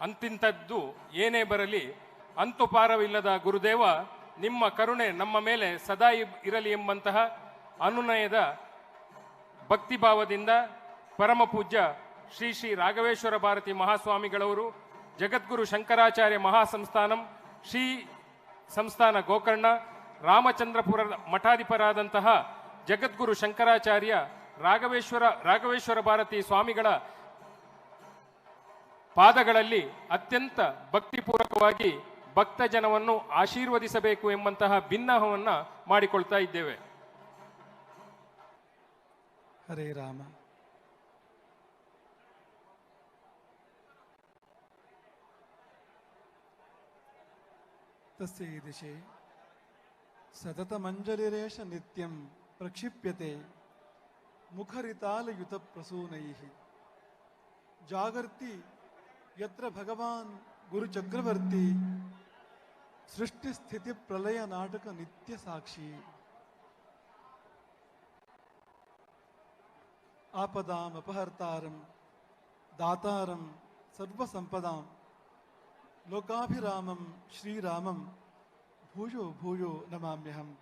ಅಂತಿಂಥದ್ದು ಏನೇ ಬರಲಿ ಅಂತುಪಾರವಿಲ್ಲದ ಗುರುದೇವ, ನಿಮ್ಮ ಕರುಣೆ ನಮ್ಮ ಮೇಲೆ ಸದಾ ಇರಲಿ ಎಂಬಂತಹ ಅನುನಯದ ಭಕ್ತಿಭಾವದಿಂದ ಪರಮ ಪೂಜ್ಯ ಶ್ರೀ ಶ್ರೀ ರಾಘವೇಶ್ವರ ಭಾರತಿ ಮಹಾಸ್ವಾಮಿಗಳವರು, ಜಗದ್ಗುರು ಶಂಕರಾಚಾರ್ಯ ಮಹಾಸಂಸ್ಥಾನಂ, ಶ್ರೀ ಸಂಸ್ಥಾನ ಗೋಕರ್ಣ, ರಾಮಚಂದ್ರಪುರ ಮಠಾಧಿಪರಾದಂತಹ ಜಗದ್ಗುರು ಶಂಕರಾಚಾರ್ಯ ರಾಘವೇಶ್ವರ ರಾಘವೇಶ್ವರ ಭಾರತಿ ಸ್ವಾಮಿಗಳ ಪಾದಗಳಲ್ಲಿ ಅತ್ಯಂತ ಭಕ್ತಿಪೂರ್ವಕವಾಗಿ ಭಕ್ತ ಜನವನ್ನು ಆಶೀರ್ವದಿಸಬೇಕು ಎಂಬಂತಹ ಭಿನ್ನಹವನ್ನು ಮಾಡಿಕೊಳ್ತಾ ಇದ್ದೇವೆ. ಹರೇ ರಾಮ. ತಸ್ಯೈ ದಿಶೆ. ಸತತಮಂಜಲಿರೇಶ ನಿತ್ಯಂ ಪ್ರಕ್ಷಿಪ್ಯತೆ. ಮುಖರಿತಾಲಯುತ ಪ್ರಸೂನೈ. ಜಾಗರ್ತಿ यत्र भगवान गुरु चक्रवर्ती सृष्टि स्थिति प्रलय नाटक नित्य साक्षी आपदाम अपहर्तारम, दातारम सर्वसंपदाम लोकाभिरामम श्रीरामम भूजो भूजो नमाम्यहम।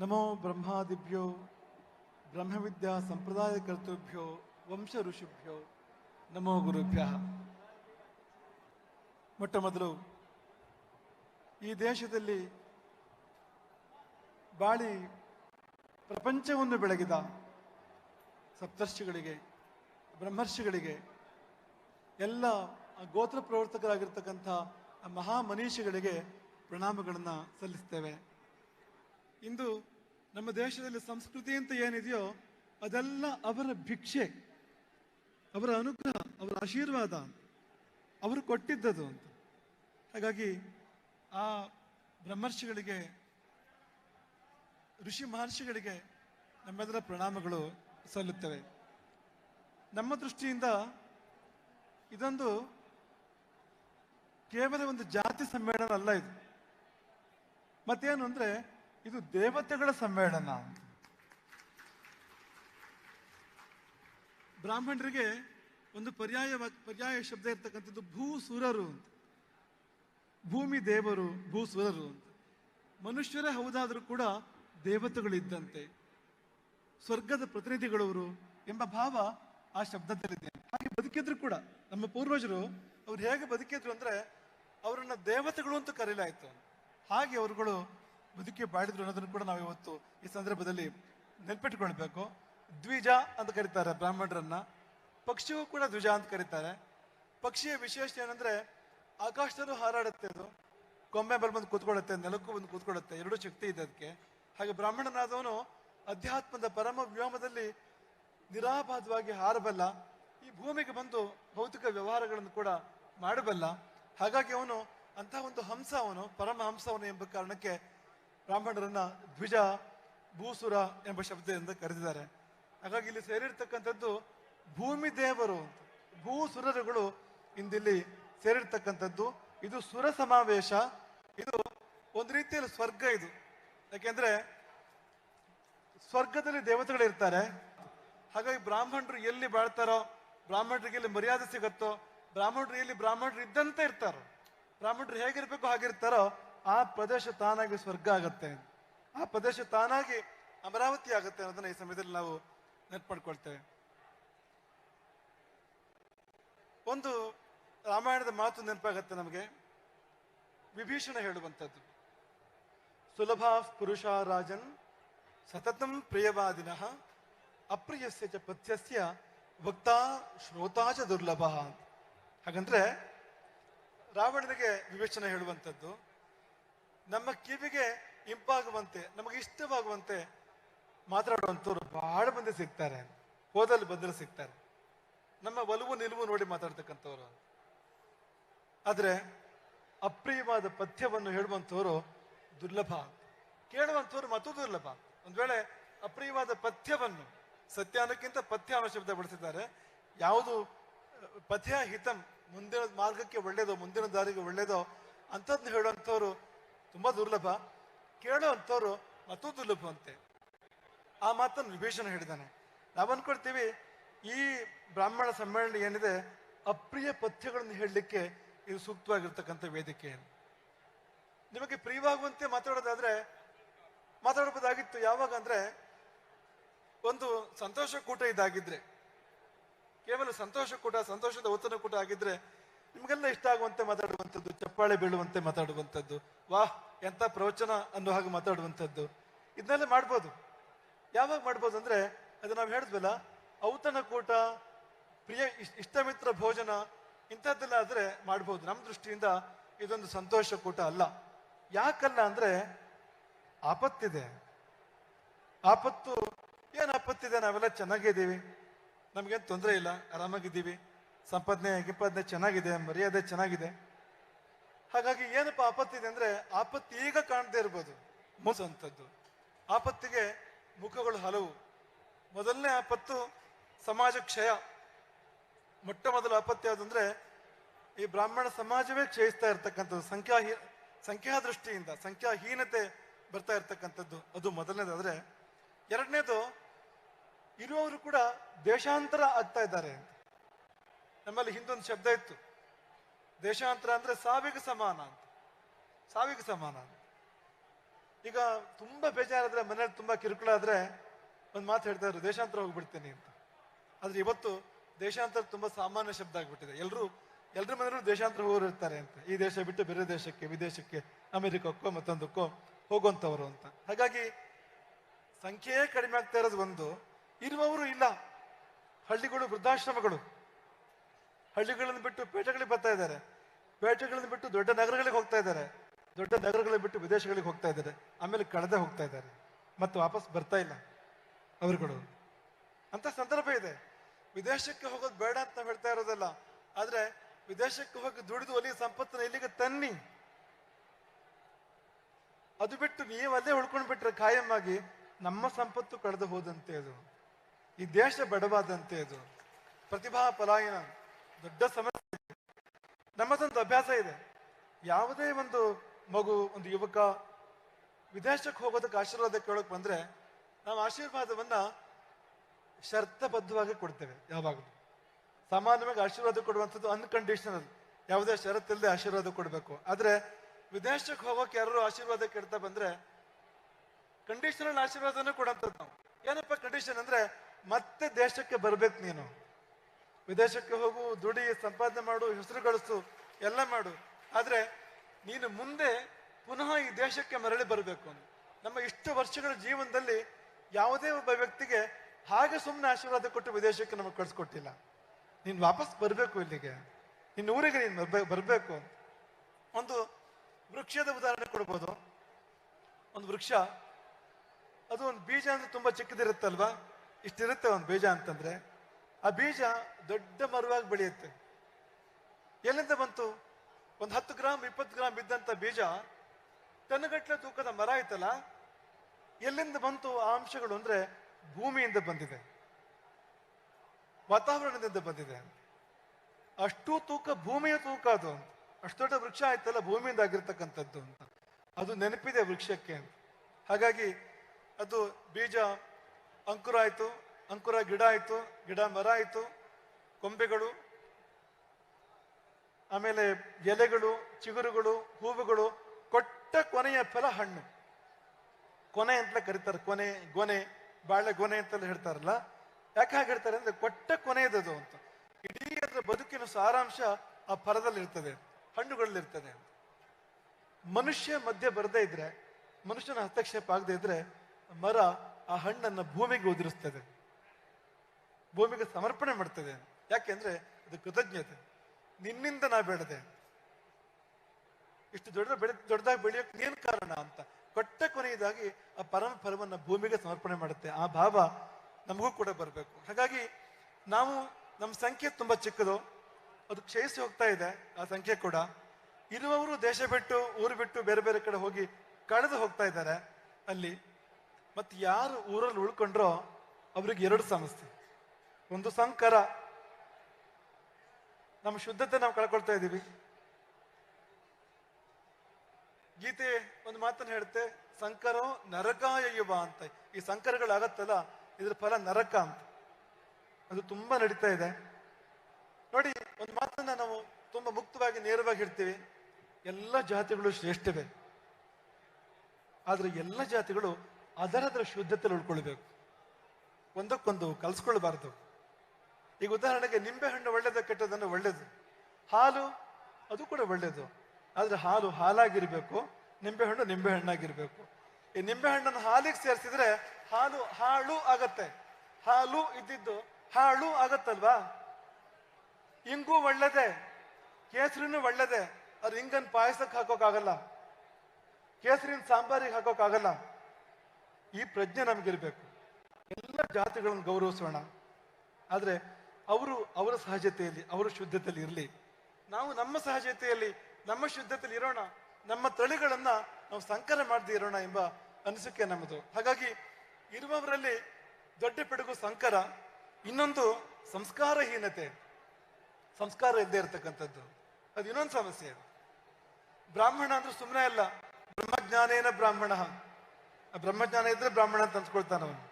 ನಮೋ ಬ್ರಹ್ಮಾದಿಭ್ಯೋ ಬ್ರಹ್ಮವಿದ್ಯಾ ಸಂಪ್ರದಾಯಕರ್ತೃಭ್ಯೋ ವಂಶ ಋಷಿಭ್ಯೋ ನಮೋ ಗುರುಭ್ಯ ಮೊಟ್ಟ ಮೊದಲು ಈ ದೇಶದಲ್ಲಿ ಬಾಳಿ ಪ್ರಪಂಚವನ್ನು ಬೆಳಗಿದ ಸಪ್ತರ್ಷಿಗಳಿಗೆ, ಬ್ರಹ್ಮರ್ಷಿಗಳಿಗೆ, ಎಲ್ಲ ಗೋತ್ರ ಪ್ರವರ್ತಕರಾಗಿರ್ತಕ್ಕಂಥ ಮಹಾಮನೀಷಿಗಳಿಗೆ ಮಹಾ ಮನೀಷಿಗಳಿಗೆ ಪ್ರಣಾಮಗಳನ್ನು ಸಲ್ಲಿಸ್ತೇವೆ. ಇಂದು ನಮ್ಮ ದೇಶದಲ್ಲಿ ಸಂಸ್ಕೃತಿ ಅಂತ ಏನಿದೆಯೋ ಅದೆಲ್ಲ ಅವರ ಭಿಕ್ಷೆ, ಅವರ ಅನುಗ್ರಹ, ಅವರ ಆಶೀರ್ವಾದ, ಅವರು ಕೊಟ್ಟಿದ್ದದು ಅಂತ. ಹಾಗಾಗಿ ಆ ಬ್ರಹ್ಮರ್ಷಿಗಳಿಗೆ, ಋಷಿ ಮಹರ್ಷಿಗಳಿಗೆ ನಮ್ಮೆಲ್ಲರ ಪ್ರಣಾಮಗಳು ಸಲ್ಲುತ್ತವೆ. ನಮ್ಮ ದೃಷ್ಟಿಯಿಂದ ಇದೊಂದು ಕೇವಲ ಒಂದು ಜಾತಿ ಸಮ್ಮೇಳನ ಅಲ್ಲ ಇದು. ಮತ್ತೇನು ಅಂದ್ರೆ ಇದು ದೇವತೆಗಳ ಸಮ್ಮೇಳನ. ಬ್ರಾಹ್ಮಣರಿಗೆ ಒಂದು ಪರ್ಯಾಯ ಪರ್ಯಾಯ ಶಬ್ದ ಇರ್ತಕ್ಕಂಥದ್ದು ಭೂಸುರರು ಅಂತ. ಭೂಮಿ ದೇವರು ಭೂಸುರರು ಅಂತ. ಮನುಷ್ಯರೇ ಹೌದಾದರೂ ಕೂಡ ದೇವತೆಗಳಿದ್ದಂತೆ. ಸ್ವರ್ಗದ ಪ್ರತಿನಿಧಿಗಳವರು ಎಂಬ ಭಾವ ಆ ಶಬ್ದದಲ್ಲಿದೆ. ಹಾಗೆ ಬದುಕಿದ್ರು ಕೂಡ. ನಮ್ಮ ಪೂರ್ವಜರು ಅವ್ರು ಹೇಗೆ ಬದುಕಿದ್ರು ಅಂದ್ರೆ ಅವರನ್ನ ದೇವತೆಗಳು ಅಂತ ಕರೀಲಾಯ್ತು. ಹಾಗೆ ಅವರುಗಳು ಬದುಕಿ ಬಾಳಿದ್ರು ಅನ್ನೋದನ್ನು ಕೂಡ ನಾವು ಇವತ್ತು ಈ ಸಂದರ್ಭದಲ್ಲಿ ನೆನ್ಪಿಟ್ಕೊಳ್ಬೇಕು. ದ್ವಿಜ ಅಂತ ಕರೀತಾರೆ ಬ್ರಾಹ್ಮಣರನ್ನ. ಪಕ್ಷಿಯೂ ಕೂಡ ದ್ವಿಜ ಅಂತ ಕರೀತಾರೆ. ಪಕ್ಷಿಯ ವಿಶೇಷ ಏನಂದ್ರೆ ಆಕಾಶದಲ್ಲೂ ಹಾರಾಡುತ್ತೆ ಅದು. ಕೊಂಬೆ ಬಲ್ ಬಂದು ಕೂತ್ಕೊಳ್ಳುತ್ತೆ, ನೆಲಕ್ಕೂ ಬಂದು ಕೂತ್ಕೊಳ್ಳುತ್ತೆ, ಎರಡೂ ಶಕ್ತಿ ಇದೆ ಅದಕ್ಕೆ. ಹಾಗೆ ಬ್ರಾಹ್ಮಣನಾದವನು ಅಧ್ಯಾತ್ಮದ ಪರಮ ವ್ಯೋಮದಲ್ಲಿ ನಿರಾಬಾಧವಾಗಿ ಹಾರಬಲ್ಲ, ಈ ಭೂಮಿಗೆ ಬಂದು ಭೌತಿಕ ವ್ಯವಹಾರಗಳನ್ನು ಕೂಡ ಮಾಡಬಲ್ಲ. ಹಾಗಾಗಿ ಅವನು ಅಂತಹ ಒಂದು ಹಂಸ ಅವನು, ಪರಮ ಹಂಸವನು ಎಂಬ ಕಾರಣಕ್ಕೆ ಬ್ರಾಹ್ಮಣರನ್ನ ದ್ವಿಜ ಭೂಸುರ ಎಂಬ ಶಬ್ದದಿಂದ ಕರೆದಿದ್ದಾರೆ. ಹಾಗಾಗಿ ಇಲ್ಲಿ ಸೇರಿರ್ತಕ್ಕಂಥದ್ದು ಭೂಮಿ ದೇವರು. ಭೂಸುರರುಗಳು ಇಂದಿಲ್ಲಿ ಸೇರಿರ್ತಕ್ಕಂಥದ್ದು. ಇದು ಸುರ ಸಮಾವೇಶ. ಇದು ಒಂದು ರೀತಿಯಲ್ಲಿ ಸ್ವರ್ಗ ಇದು. ಯಾಕೆಂದ್ರೆ ಸ್ವರ್ಗದಲ್ಲಿ ದೇವತೆಗಳು ಇರ್ತಾರೆ. ಹಾಗಾಗಿ ಬ್ರಾಹ್ಮಣರು ಎಲ್ಲಿ ಬಾಳ್ತಾರೋ, ಬ್ರಾಹ್ಮಣರಿಗೆ ಎಲ್ಲಿ ಮರ್ಯಾದೆ ಸಿಗುತ್ತೋ, ಬ್ರಾಹ್ಮಣರು ಎಲ್ಲಿ ಬ್ರಾಹ್ಮಣರು ಇದ್ದಂತೆ ಇರ್ತಾರೋ, ಬ್ರಾಹ್ಮಣರು ಹೇಗಿರ್ಬೇಕು ಹಾಗಿರ್ತಾರೋ ಆ ಪ್ರದೇಶ ತಾನಾಗಿ ಸ್ವರ್ಗ ಆಗತ್ತೆ. ಆ ಪ್ರದೇಶ ತಾನಾಗಿ ಅಮರಾವತಿ ಆಗುತ್ತೆ ಅನ್ನೋದನ್ನ ಈ ಸಮಯದಲ್ಲಿ ನಾವು ನೆಟ್ ಮಾಡ್ಕೊಳ್ತೇವೆ ಒಂದು ರಾಮಾಯಣದ ಮಾತು ನೆನಪಾಗತ್ತೆ ನಮಗೆ. ವಿಭೀಷಣ ಹೇಳುವಂಥದ್ದು. ಸುಲಭ ಪುರುಷ ರಾಜನ್ ಸತತಂ ಪ್ರಿಯವಾದಿನ ಅಪ್ರಿಯಸ್ಯ ಚ ಪಥ್ಯಸ್ಯ ವಕ್ತಾ ಶ್ರೋತಾ ದುರ್ಲಭ ಹಾಗಂದ್ರೆ ರಾವಣನಿಗೆ ವಿವೇಚನೆ ಹೇಳುವಂಥದ್ದು. ನಮ್ಮ ಕಿವಿಗೆ ಇಂಪಾಗುವಂತೆ, ನಮಗೆ ಇಷ್ಟವಾಗುವಂತೆ ಮಾತಾಡುವಂಥವ್ರು ಬಹಳ ಮಂದಿ ಸಿಗ್ತಾರೆ. ಹೋದಲ್ಲಿ ಬಂದರೆ ಸಿಗ್ತಾರೆ. ನಮ್ಮ ಒಲವು ನಿಲುವು ನೋಡಿ ಮಾತಾಡ್ತಕ್ಕಂಥವ್ರು. ಆದರೆ ಅಪ್ರಿಯವಾದ ಪಥ್ಯವನ್ನು ಹೇಳುವಂಥವ್ರು ದುರ್ಲಭ ಕೇಳುವಂಥವ್ರು ಮತ್ತೂ ದುರ್ಲಭ ಒಂದು ವೇಳೆ ಅಪ್ರಿಯವಾದ ಪಥ್ಯವನ್ನು, ಸತ್ಯಾನಕ್ಕಿಂತ ಪಥ್ಯ ಶಬ್ದ ಬಳಸಿದ್ದಾರೆ, ಯಾವುದು, ಪಥ್ಯ ಹಿತಂ, ಮುಂದಿನ ಮಾರ್ಗಕ್ಕೆ ಒಳ್ಳೇದೋ, ಮುಂದಿನ ದಾರಿಗೆ ಒಳ್ಳೇದೋ ಅಂಥದ್ನ ಹೇಳುವಂಥವ್ರು ತುಂಬಾ ದುರ್ಲಭ. ಕೇಳೋ ಅಂಥವ್ರು ಅಂತೆ. ಆ ಮಾತನ್ನು ವಿಭೀಷಣ ಹೇಳಿದಾನೆ. ನಾವು ಅನ್ಕೊಳ್ತೀವಿ, ಈ ಬ್ರಾಹ್ಮಣ ಸಮ್ಮೇಳನ ಏನಿದೆ, ಅಪ್ರಿಯ ಪಥ್ಯಗಳನ್ನು ಹೇಳಲಿಕ್ಕೆ ಇದು ಸೂಕ್ತವಾಗಿರ್ತಕ್ಕಂಥ ವೇದಿಕೆ ನಿಮಗೆ ಪ್ರಿಯವಾಗುವಂತೆ ಮಾತಾಡೋದಾದ್ರೆ ಮಾತಾಡಬಹುದಾಗಿತ್ತು ಯಾವಾಗ ಅಂದ್ರೆ, ಒಂದು ಸಂತೋಷ ಕೂಟ ಇದಾಗಿದ್ರೆ, ಕೇವಲ ಸಂತೋಷ ಕೂಟ, ಸಂತೋಷದ ಒತ್ತಡ ಕೂಟ ಆಗಿದ್ರೆ ನಿಮಗೆಲ್ಲ ಇಷ್ಟ ಆಗುವಂತೆ ಮಾತಾಡುವಂಥದ್ದು, ಚಪ್ಪಾಳೆ ಬೀಳುವಂತೆ ಮಾತಾಡುವಂಥದ್ದು, ವಾಹ್ ಎಂತ ಪ್ರವಚನ ಅನ್ನೋ ಹಾಗೆ ಮಾತಾಡುವಂಥದ್ದು, ಇದನ್ನೆಲ್ಲ ಮಾಡ್ಬೋದು. ಯಾವಾಗ ಮಾಡ್ಬೋದು ಅಂದ್ರೆ, ಅದು ನಾವು ಹೇಳಿದ್ವಲ್ಲ ಔತಣ ಕೂಟ ಪ್ರಿಯ ಇಷ್ಟ ಇಷ್ಟಮಿತ್ರ ಭೋಜನ, ಇಂಥದ್ದೆಲ್ಲ ಆದರೆ ಮಾಡ್ಬೋದು. ನಮ್ಮ ದೃಷ್ಟಿಯಿಂದ ಇದೊಂದು ಸಂತೋಷ ಕೂಟ ಅಲ್ಲ. ಯಾಕಲ್ಲ ಅಂದ್ರೆ, ಆಪತ್ತಿದೆ. ಆಪತ್ತು, ಏನು ಆಪತ್ತಿದೆ? ನಾವೆಲ್ಲ ಚೆನ್ನಾಗಿದ್ದೀವಿ. ನಮ್ಗೇನು ತೊಂದರೆ ಇಲ್ಲ. ಆರಾಮಾಗಿದ್ದೀವಿ. ಸಂಪಾದನೆ, ಗಿಂಪಾದನೆ ಚೆನ್ನಾಗಿದೆ, ಮರ್ಯಾದೆ ಚೆನ್ನಾಗಿದೆ. ಹಾಗಾಗಿ ಏನಪ್ಪ ಆಪತ್ತಿದೆ ಅಂದ್ರೆ ಆಪತ್ತು ಈಗ ಕಾಣದೇ ಇರ್ಬೋದು. ಮುನ್ಸಂಥದ್ದು ಆಪತ್ತಿಗೆ ಮುಖಗಳು ಹಲವು. ಮೊದಲನೇ ಆಪತ್ತು ಸಮಾಜ ಕ್ಷಯ. ಮೊಟ್ಟ ಮೊದಲ ಆಪತ್ತು ಯಾವುದಂದ್ರೆ ಈ ಬ್ರಾಹ್ಮಣ ಸಮಾಜವೇ ಕ್ಷಯಿಸ್ತಾ ಇರ್ತಕ್ಕಂಥದ್ದು. ಸಂಖ್ಯಾ ಸಂಖ್ಯಾ ದೃಷ್ಟಿಯಿಂದ ಸಂಖ್ಯಾಹೀನತೆ ಬರ್ತಾ ಇರ್ತಕ್ಕಂಥದ್ದು. ಅದು ಮೊದಲನೇದಾದ್ರೆ. ಎರಡನೇದು, ಇರುವವರು ಕೂಡ ದೇಶಾಂತರ ಆಗ್ತಾ ಇದ್ದಾರೆ ಅಂತ. ನಮ್ಮಲ್ಲಿ ಹಿಂದೊಂದು ಶಬ್ದ ಇತ್ತು. ದೇಶಾಂತರ ಅಂದ್ರೆ ಸಾವಿಗೆ ಸಮಾನ ಅಂತ. ಸಾವಿಗೆ ಸಮಾನ ಅಂತ. ಈಗ ತುಂಬಾ ಬೇಜಾರಾದ್ರೆ ಮನೇಲಿ ತುಂಬಾ ಕಿರುಕುಳ ಆದ್ರೆ ಒಂದು ಮಾತು ಹೇಳ್ತಾ ಇದ್ರು, ದೇಶಾಂತರ ಹೋಗ್ಬಿಡ್ತೇನೆ ಅಂತ. ಆದ್ರೆ ಇವತ್ತು ದೇಶಾಂತರ ತುಂಬಾ ಸಾಮಾನ್ಯ ಶಬ್ದ ಆಗ್ಬಿಟ್ಟಿದೆ. ಎಲ್ಲರೂ ಎಲ್ಲರ ಮನೆಯಲ್ಲೂ ದೇಶಾಂತರ ಹೋಗೋರು ಇರ್ತಾರೆ ಅಂತ. ಈ ದೇಶ ಬಿಟ್ಟು ಬೇರೆ ದೇಶಕ್ಕೆ, ವಿದೇಶಕ್ಕೆ, ಅಮೆರಿಕಕ್ಕೋ, ಮತ್ತೊಂದಕ್ಕೋ ಹೋಗುವಂಥವ್ರು ಅಂತ. ಹಾಗಾಗಿ ಸಂಖ್ಯೆಯೇ ಕಡಿಮೆ ಆಗ್ತಾ ಇರೋದು ಒಂದು. ಇರುವವರು ಇಲ್ಲ. ಹಳ್ಳಿಗಳು, ವೃದ್ಧಾಶ್ರಮಗಳು. ಹಳ್ಳಿಗಳನ್ನು ಬಿಟ್ಟು ಪೇಟೆಗಳಿಗೆ ಬರ್ತಾ ಇದ್ದಾರೆ. ಪೇಟೆಗಳನ್ನು ಬಿಟ್ಟು ದೊಡ್ಡ ನಗರಗಳಿಗೆ ಹೋಗ್ತಾ ಇದ್ದಾರೆ. ದೊಡ್ಡ ನಗರಗಳನ್ನು ಬಿಟ್ಟು ವಿದೇಶಗಳಿಗೆ ಹೋಗ್ತಾ ಇದ್ದಾರೆ. ಆಮೇಲೆ ಕಳೆದೇ ಹೋಗ್ತಾ ಇದ್ದಾರೆ. ಮತ್ತು ವಾಪಸ್ ಬರ್ತಾ ಇಲ್ಲ ಅವರುಗಳು. ಅಂತ ಸಂದರ್ಭ ಇದೆ. ವಿದೇಶಕ್ಕೆ ಹೋಗೋದು ಬೇಡ ಅಂತ ನಾವು ಹೇಳ್ತಾ ಇರೋದಲ್ಲ. ಆದ್ರೆ ವಿದೇಶಕ್ಕೆ ಹೋಗಿ ದುಡಿದು ಅಲ್ಲಿ ಸಂಪತ್ತನ್ನ ಇಲ್ಲಿಗೆ ತನ್ನಿ? ಅದು ಬಿಟ್ಟು ನೀವು ಅಲ್ಲೇ ಉಳ್ಕೊಂಡು ಬಿಟ್ರೆ ಆಗಿ ನಮ್ಮ ಸಂಪತ್ತು ಕಳೆದು ಹೋದಂತೆ ಅದು. ಈ ದೇಶ ಬಡವಾದಂತೆ ಅದು. ಪ್ರತಿಭಾ ಪಲಾಯನ ದೊಡ್ಡ ಸಮಸ್ಯೆ ಇದೆ. ನಮ್ಮದೊಂದು ಅಭ್ಯಾಸ ಇದೆ. ಯಾವುದೇ ಒಂದು ಮಗು, ಒಂದು ಯುವಕ ವಿದೇಶಕ್ಕೆ ಹೋಗೋದಕ್ಕೆ ಆಶೀರ್ವಾದ ಕೇಳೋಕೆ ಬಂದ್ರೆ ನಾವು ಆಶೀರ್ವಾದವನ್ನ ಶರ್ತಬದ್ಧವಾಗಿ ಕೊಡ್ತೇವೆ ಯಾವಾಗಲೂ. ಸಾಮಾನ್ಯವಾಗಿ ಆಶೀರ್ವಾದ ಕೊಡುವಂಥದ್ದು ಅನ್ಕಂಡೀಷನಲ್ ಯಾವುದೇ ಷರತ್ತಿಲ್ಲದೆ ಆಶೀರ್ವಾದ ಕೊಡಬೇಕು. ಆದ್ರೆ ವಿದೇಶಕ್ಕೆ ಹೋಗೋಕೆ ಯಾರು ಆಶೀರ್ವಾದ ಕೇಳ್ತಾ ಬಂದ್ರೆ ಕಂಡೀಷನಲ್ ಆಶೀರ್ವಾದನೂ ಕೊಡೋಂಥದ್ದು ನಾವು. ಏನಪ್ಪ ಕಂಡೀಷನ್ ಅಂದ್ರೆ ಮತ್ತೆ ದೇಶಕ್ಕೆ ಬರ್ಬೇಕು ನೀನು. ವಿದೇಶಕ್ಕೆ ಹೋಗು, ದುಡಿ, ಸಂಪಾದನೆ ಮಾಡು, ಹೆಸರು ಗಳಿಸು, ಎಲ್ಲ ಮಾಡು. ಆದ್ರೆ ನೀನು ಮುಂದೆ ಪುನಃ ಈ ದೇಶಕ್ಕೆ ಮರಳಿ ಬರಬೇಕು ನಮ್ಮ ಇಷ್ಟು ವರ್ಷಗಳ ಜೀವನದಲ್ಲಿ ಯಾವುದೇ ಒಬ್ಬ ವ್ಯಕ್ತಿಗೆ ಹಾಗೆ ಸುಮ್ಮನೆ ಆಶೀರ್ವಾದ ಕೊಟ್ಟು ವಿದೇಶಕ್ಕೆ ನಮಗೆ ಕಳಿಸ್ಕೊಟ್ಟಿಲ್ಲ. ನೀನು ವಾಪಸ್ ಬರಬೇಕು ಇಲ್ಲಿಗೆ. ನಿನ್ನ ಊರಿಗೆ ನೀನು ಬರ್ಬೇ, ಬರಬೇಕು. ಒಂದು ವೃಕ್ಷದ ಉದಾಹರಣೆ ಕೊಡ್ಬೋದು. ಒಂದು ವೃಕ್ಷ, ಅದು ಒಂದು ಬೀಜ ಅಂದ್ರೆ ತುಂಬಾ ಚಿಕ್ಕದಿರುತ್ತಲ್ವಾ? ಇಷ್ಟಿರುತ್ತೆ ಒಂದು ಬೀಜ ಅಂತಂದ್ರೆ ಆ ಬೀಜ ದೊಡ್ಡ ಮರವಾಗಿ ಬೆಳೆಯುತ್ತೆ. ಎಲ್ಲಿಂದ ಬಂತು? ಒಂದು ಹತ್ತು ಗ್ರಾಮ್, ಇಪ್ಪತ್ತು ಗ್ರಾಮ್ ಬಿದ್ದಂತ ಬೀಜ ತನ್ನಗಟ್ಟಲೆ ತೂಕದ ಮರ ಆಯ್ತಲ್ಲ ಎಲ್ಲಿಂದ ಬಂತು ಆ ಅಂಶಗಳು ಅಂದ್ರೆ ಭೂಮಿಯಿಂದ ಬಂದಿದೆ. ವಾತಾವರಣದಿಂದ ಬಂದಿದೆ ಅಷ್ಟು ತೂಕ ಭೂಮಿಯ ತೂಕ ಅದು ಅಷ್ಟು ದೊಡ್ಡ ವೃಕ್ಷ ಆಯ್ತಲ್ಲ ಭೂಮಿಯಿಂದ ಆಗಿರ್ತಕ್ಕಂಥದ್ದು ಅಂತ. ಅದು ನೆನಪಿದೆ ವೃಕ್ಷಕ್ಕೆ ಹಾಗಾಗಿ ಅದು ಬೀಜ ಅಂಕುರ ಆಯ್ತು ಅಂಕುರ ಗಿಡ ಆಯ್ತು, ಗಿಡ ಮರ ಆಯ್ತು, ಕೊಂಬೆಗಳು, ಆಮೇಲೆ ಎಲೆಗಳು, ಚಿಗುರುಗಳು, ಹೂವುಗಳು, ಕೊಟ್ಟ ಕೊನೆಯ ಫಲ ಹಣ್ಣು. ಕೊನೆ ಅಂತಲೇ ಕರೀತಾರೆ, ಕೊನೆ, ಗೊನೆ, ಬಾಳೆ ಗೊನೆ ಅಂತಲೇ ಹೇಳ್ತಾರಲ್ಲ, ಯಾಕೆ ಹಾಗೆ ಹೇಳ್ತಾರೆ ಅಂದ್ರೆ ಕೊಟ್ಟ ಕೊನೆಯದದು ಅಂತ. ಇಡೀ ಅದರ ಬದುಕಿನ ಸಾರಾಂಶ ಆ ಫಲದಲ್ಲಿ ಇರ್ತದೆ ಹಣ್ಣುಗಳಲ್ಲಿರ್ತದೆ ಮನುಷ್ಯ ಮಧ್ಯೆ ಬರದೇ ಇದ್ರೆ, ಮನುಷ್ಯನ ಹಸ್ತಕ್ಷೇಪ ಆಗದೆ ಇದ್ರೆ ಮರ ಆ ಹಣ್ಣನ್ನು ಭೂಮಿಗೆ ಉದುರಿಸ್ತದೆ. ಭೂಮಿಗೆ ಸಮರ್ಪಣೆ ಮಾಡ್ತದೆ. ಯಾಕೆಂದ್ರೆ ಅದು ಕೃತಜ್ಞತೆ. ನಿನ್ನಿಂದ ನಾ ಬೆಳೆದೆ ಇಷ್ಟು ದೊಡ್ಡ ಬೆಳೆ, ದೊಡ್ಡದಾಗಿ ಬೆಳೆಯೋಕೆ ಏನ್ ಕಾರಣ ಅಂತ. ಕೊಟ್ಟ ಕೊನೆಯದಾಗಿ ಆ ಪರಮ ಫಲವನ್ನ ಭೂಮಿಗೆ ಸಮರ್ಪಣೆ ಮಾಡುತ್ತೆ. ಆ ಭಾವ ನಮಗೂ ಕೂಡ ಬರಬೇಕು. ಹಾಗಾಗಿ ನಾವು ನಮ್ಮ ಸಂಖ್ಯೆ ತುಂಬಾ ಚಿಕ್ಕದು. ಅದು ಕ್ಷಯಿಸಿ ಹೋಗ್ತಾ ಇದೆ, ಆ ಸಂಖ್ಯೆ ಕೂಡ. ಇರುವವರು ದೇಶ ಬಿಟ್ಟು, ಊರು ಬಿಟ್ಟು ಬೇರೆ ಬೇರೆ ಕಡೆ ಹೋಗಿ ಕಳೆದು ಹೋಗ್ತಾ ಇದ್ದಾರೆ ಅಲ್ಲಿ. ಮತ್ತೆ ಯಾರು ಊರಲ್ಲಿ ಉಳ್ಕೊಂಡ್ರೋ ಅವ್ರಿಗೆ ಎರಡು ಸಮಸ್ಯೆ. ಒಂದು ಸಂಕರ. ನಮ್ಮ ಶುದ್ಧತೆ ನಾವು ಕಳ್ಕೊಳ್ತಾ ಇದ್ದೀವಿ. ಗೀತೆ ಒಂದು ಮಾತನ್ನು ಹೇಳುತ್ತೆ, ಸಂಕರೋ ನರಕಾಯ ಯುವ ಅಂತ. ಈ ಸಂಕರಗಳಾಗತ್ತಲ್ಲ, ಇದ್ರ ಫಲ ನರಕ ಅಂತ. ಅದು ತುಂಬಾ ನಡೀತಾ ಇದೆ. ನೋಡಿ, ಒಂದು ಮಾತನ್ನ ನಾವು ತುಂಬಾ ಮುಕ್ತವಾಗಿ, ನೇರವಾಗಿ ಇರ್ತೀವಿ ಎಲ್ಲ ಜಾತಿಗಳು ಶ್ರೇಷ್ಠವೇ. ಆದ್ರೆ ಎಲ್ಲ ಜಾತಿಗಳು ಅದರದರ ಶುದ್ಧತೆಯಲ್ಲಿ ಉಳ್ಕೊಳ್ಬೇಕು. ಒಂದಕ್ಕೊಂದು ಕಲ್ಸ್ಕೊಳ್ಬಾರ್ದು. ಈಗ ಉದಾಹರಣೆಗೆ ನಿಂಬೆಹಣ್ಣು ಒಳ್ಳೇದ ಕೆಟ್ಟದನ್ನು ಒಳ್ಳೇದು. ಹಾಲು, ಅದು ಕೂಡ ಒಳ್ಳೇದು. ಆದ್ರೆ ಹಾಲು ಹಾಲಾಗಿರ್ಬೇಕು ನಿಂಬೆಹಣ್ಣು ನಿಂಬೆಹಣ್ಣಾಗಿರ್ಬೇಕು ಈ ನಿಂಬೆಹಣ್ಣನ್ನು ಹಾಲಿಗೆ ಸೇರಿಸಿದ್ರೆ ಹಾಲು ಹಾಳು ಆಗತ್ತೆ. ಹಾಲು ಇದ್ದಿದ್ದು ಹಾಳು ಆಗತ್ತಲ್ವಾ? ಇಂಗು ಒಳ್ಳೇದೆ, ಕೇಸರಿನೂ ಒಳ್ಳೇದೆ ಅದು ಇಂಗನ್ ಪಾಯಸಕ್ಕೆ ಹಾಕೋಕ್ಕಾಗಲ್ಲ. ಕೇಸರಿನ ಸಾಂಬಾರಿಗೆ ಹಾಕೋಕ್ಕಾಗಲ್ಲ. ಈ ಪ್ರಜ್ಞೆ ನಮಗಿರ್ಬೇಕು. ಎಲ್ಲ ಜಾತಿಗಳನ್ನು ಗೌರವಿಸೋಣ. ಆದ್ರೆ ಅವರು ಅವರ ಸಹಜತೆಯಲ್ಲಿ, ಅವರ ಶುದ್ಧತೆಯಲ್ಲಿ ಇರಲಿ. ನಾವು ನಮ್ಮ ಸಹಜತೆಯಲ್ಲಿ, ನಮ್ಮ ಶುದ್ಧತೆಯಲ್ಲಿ ಇರೋಣ, ನಮ್ಮ ತಳಿಗಳನ್ನ ನಾವು ಸಂಕರ ಮಾಡದೇ ಇರೋಣ ಎಂಬ ಅನಿಸಿಕೆ ನಮ್ಮದು. ಹಾಗಾಗಿ ಇರುವವರಲ್ಲಿ ದೊಡ್ಡ ಪಿಡುಗು ಸಂಕರ, ಇನ್ನೊಂದು ಸಂಸ್ಕಾರಹೀನತೆ. ಸಂಸ್ಕಾರ ಇದ್ದೇ ಇರತಕ್ಕಂಥದ್ದು. ಅದು ಇನ್ನೊಂದು ಸಮಸ್ಯೆ ಬ್ರಾಹ್ಮಣ ಅಂದ್ರೆ ಸುಮ್ಮನೆ ಅಲ್ಲ, ಬ್ರಹ್ಮಜ್ಞಾನೇನ ಬ್ರಾಹ್ಮಣ. ಬ್ರಹ್ಮಜ್ಞಾನ ಇದ್ರೆ ಬ್ರಾಹ್ಮಣ ಅಂತ ಅನ್ಸ್ಕೊಳ್ತಾನ ಅವನು.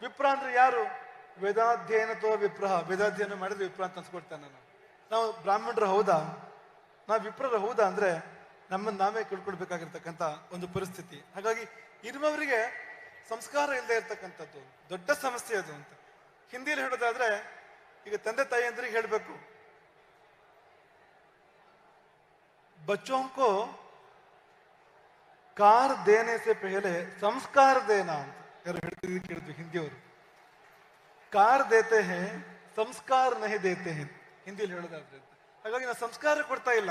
ವಿಪ್ರ ಅಂದ್ರೆ ಯಾರು? ವೇದಾಧ್ಯಯನ ವೇದಾಧ್ಯಯನತೋ ವಿಪ್ರಹ, ವೇದಾಧ್ಯಯನ ಮಾಡಿದ್ರೆ ವಿಪ್ರ ಅಂತ ಅನ್ಸ್ಕೊಡ್ತೇನೆ ನಾನು. ನಾವು ಬ್ರಾಹ್ಮಣರು ಹೌದಾ? ನಾವು ವಿಪ್ರರು ಹೌದಾ ಅಂದ್ರೆ ನಮ್ಮನ್ನು ನಾವೇ ಕಳ್ಕೊಳ್ಬೇಕಾಗಿರ್ತಕ್ಕಂಥ ಒಂದು ಪರಿಸ್ಥಿತಿ. ಹಾಗಾಗಿ ಇರುವವರಿಗೆ ಸಂಸ್ಕಾರ ಇಲ್ಲದೆ ಇರ್ತಕ್ಕಂಥದ್ದು, ದೊಡ್ಡ ಸಮಸ್ಯೆ ಅದು ಅಂತ. ಹಿಂದಿಯಲ್ಲಿ ಹೇಳೋದಾದ್ರೆ, ಈಗ ತಂದೆ ತಾಯಿ ಅಂದ್ರೆ ಹೇಳಬೇಕು. ಬಚ್ಚೋಂಕೋ ಕಾರ್ ದೇನೆ ಸೆ ಪೆಹಲೆ, ಸಂಸ್ಕಾರ ದೇನ ಅಂತ. ಯಾರು ಹೇಳ್ತಿದ್ದು ಕೇಳಿದ್ವಿ ಹಿಂದಿಯವರು. ಕಾರ್ ದೇತೆ ಹೇ, ಸಂಸ್ಕಾರ ನಹಿ ದೇತೆ ಹೇ, ಹಿಂದಿಯಲ್ಲಿ ಹೇಳೋದಾದ್ರೆ ಹಾಗಾಗಿ ನಾವು ಸಂಸ್ಕಾರ ಕೊಡ್ತಾ ಇಲ್ಲ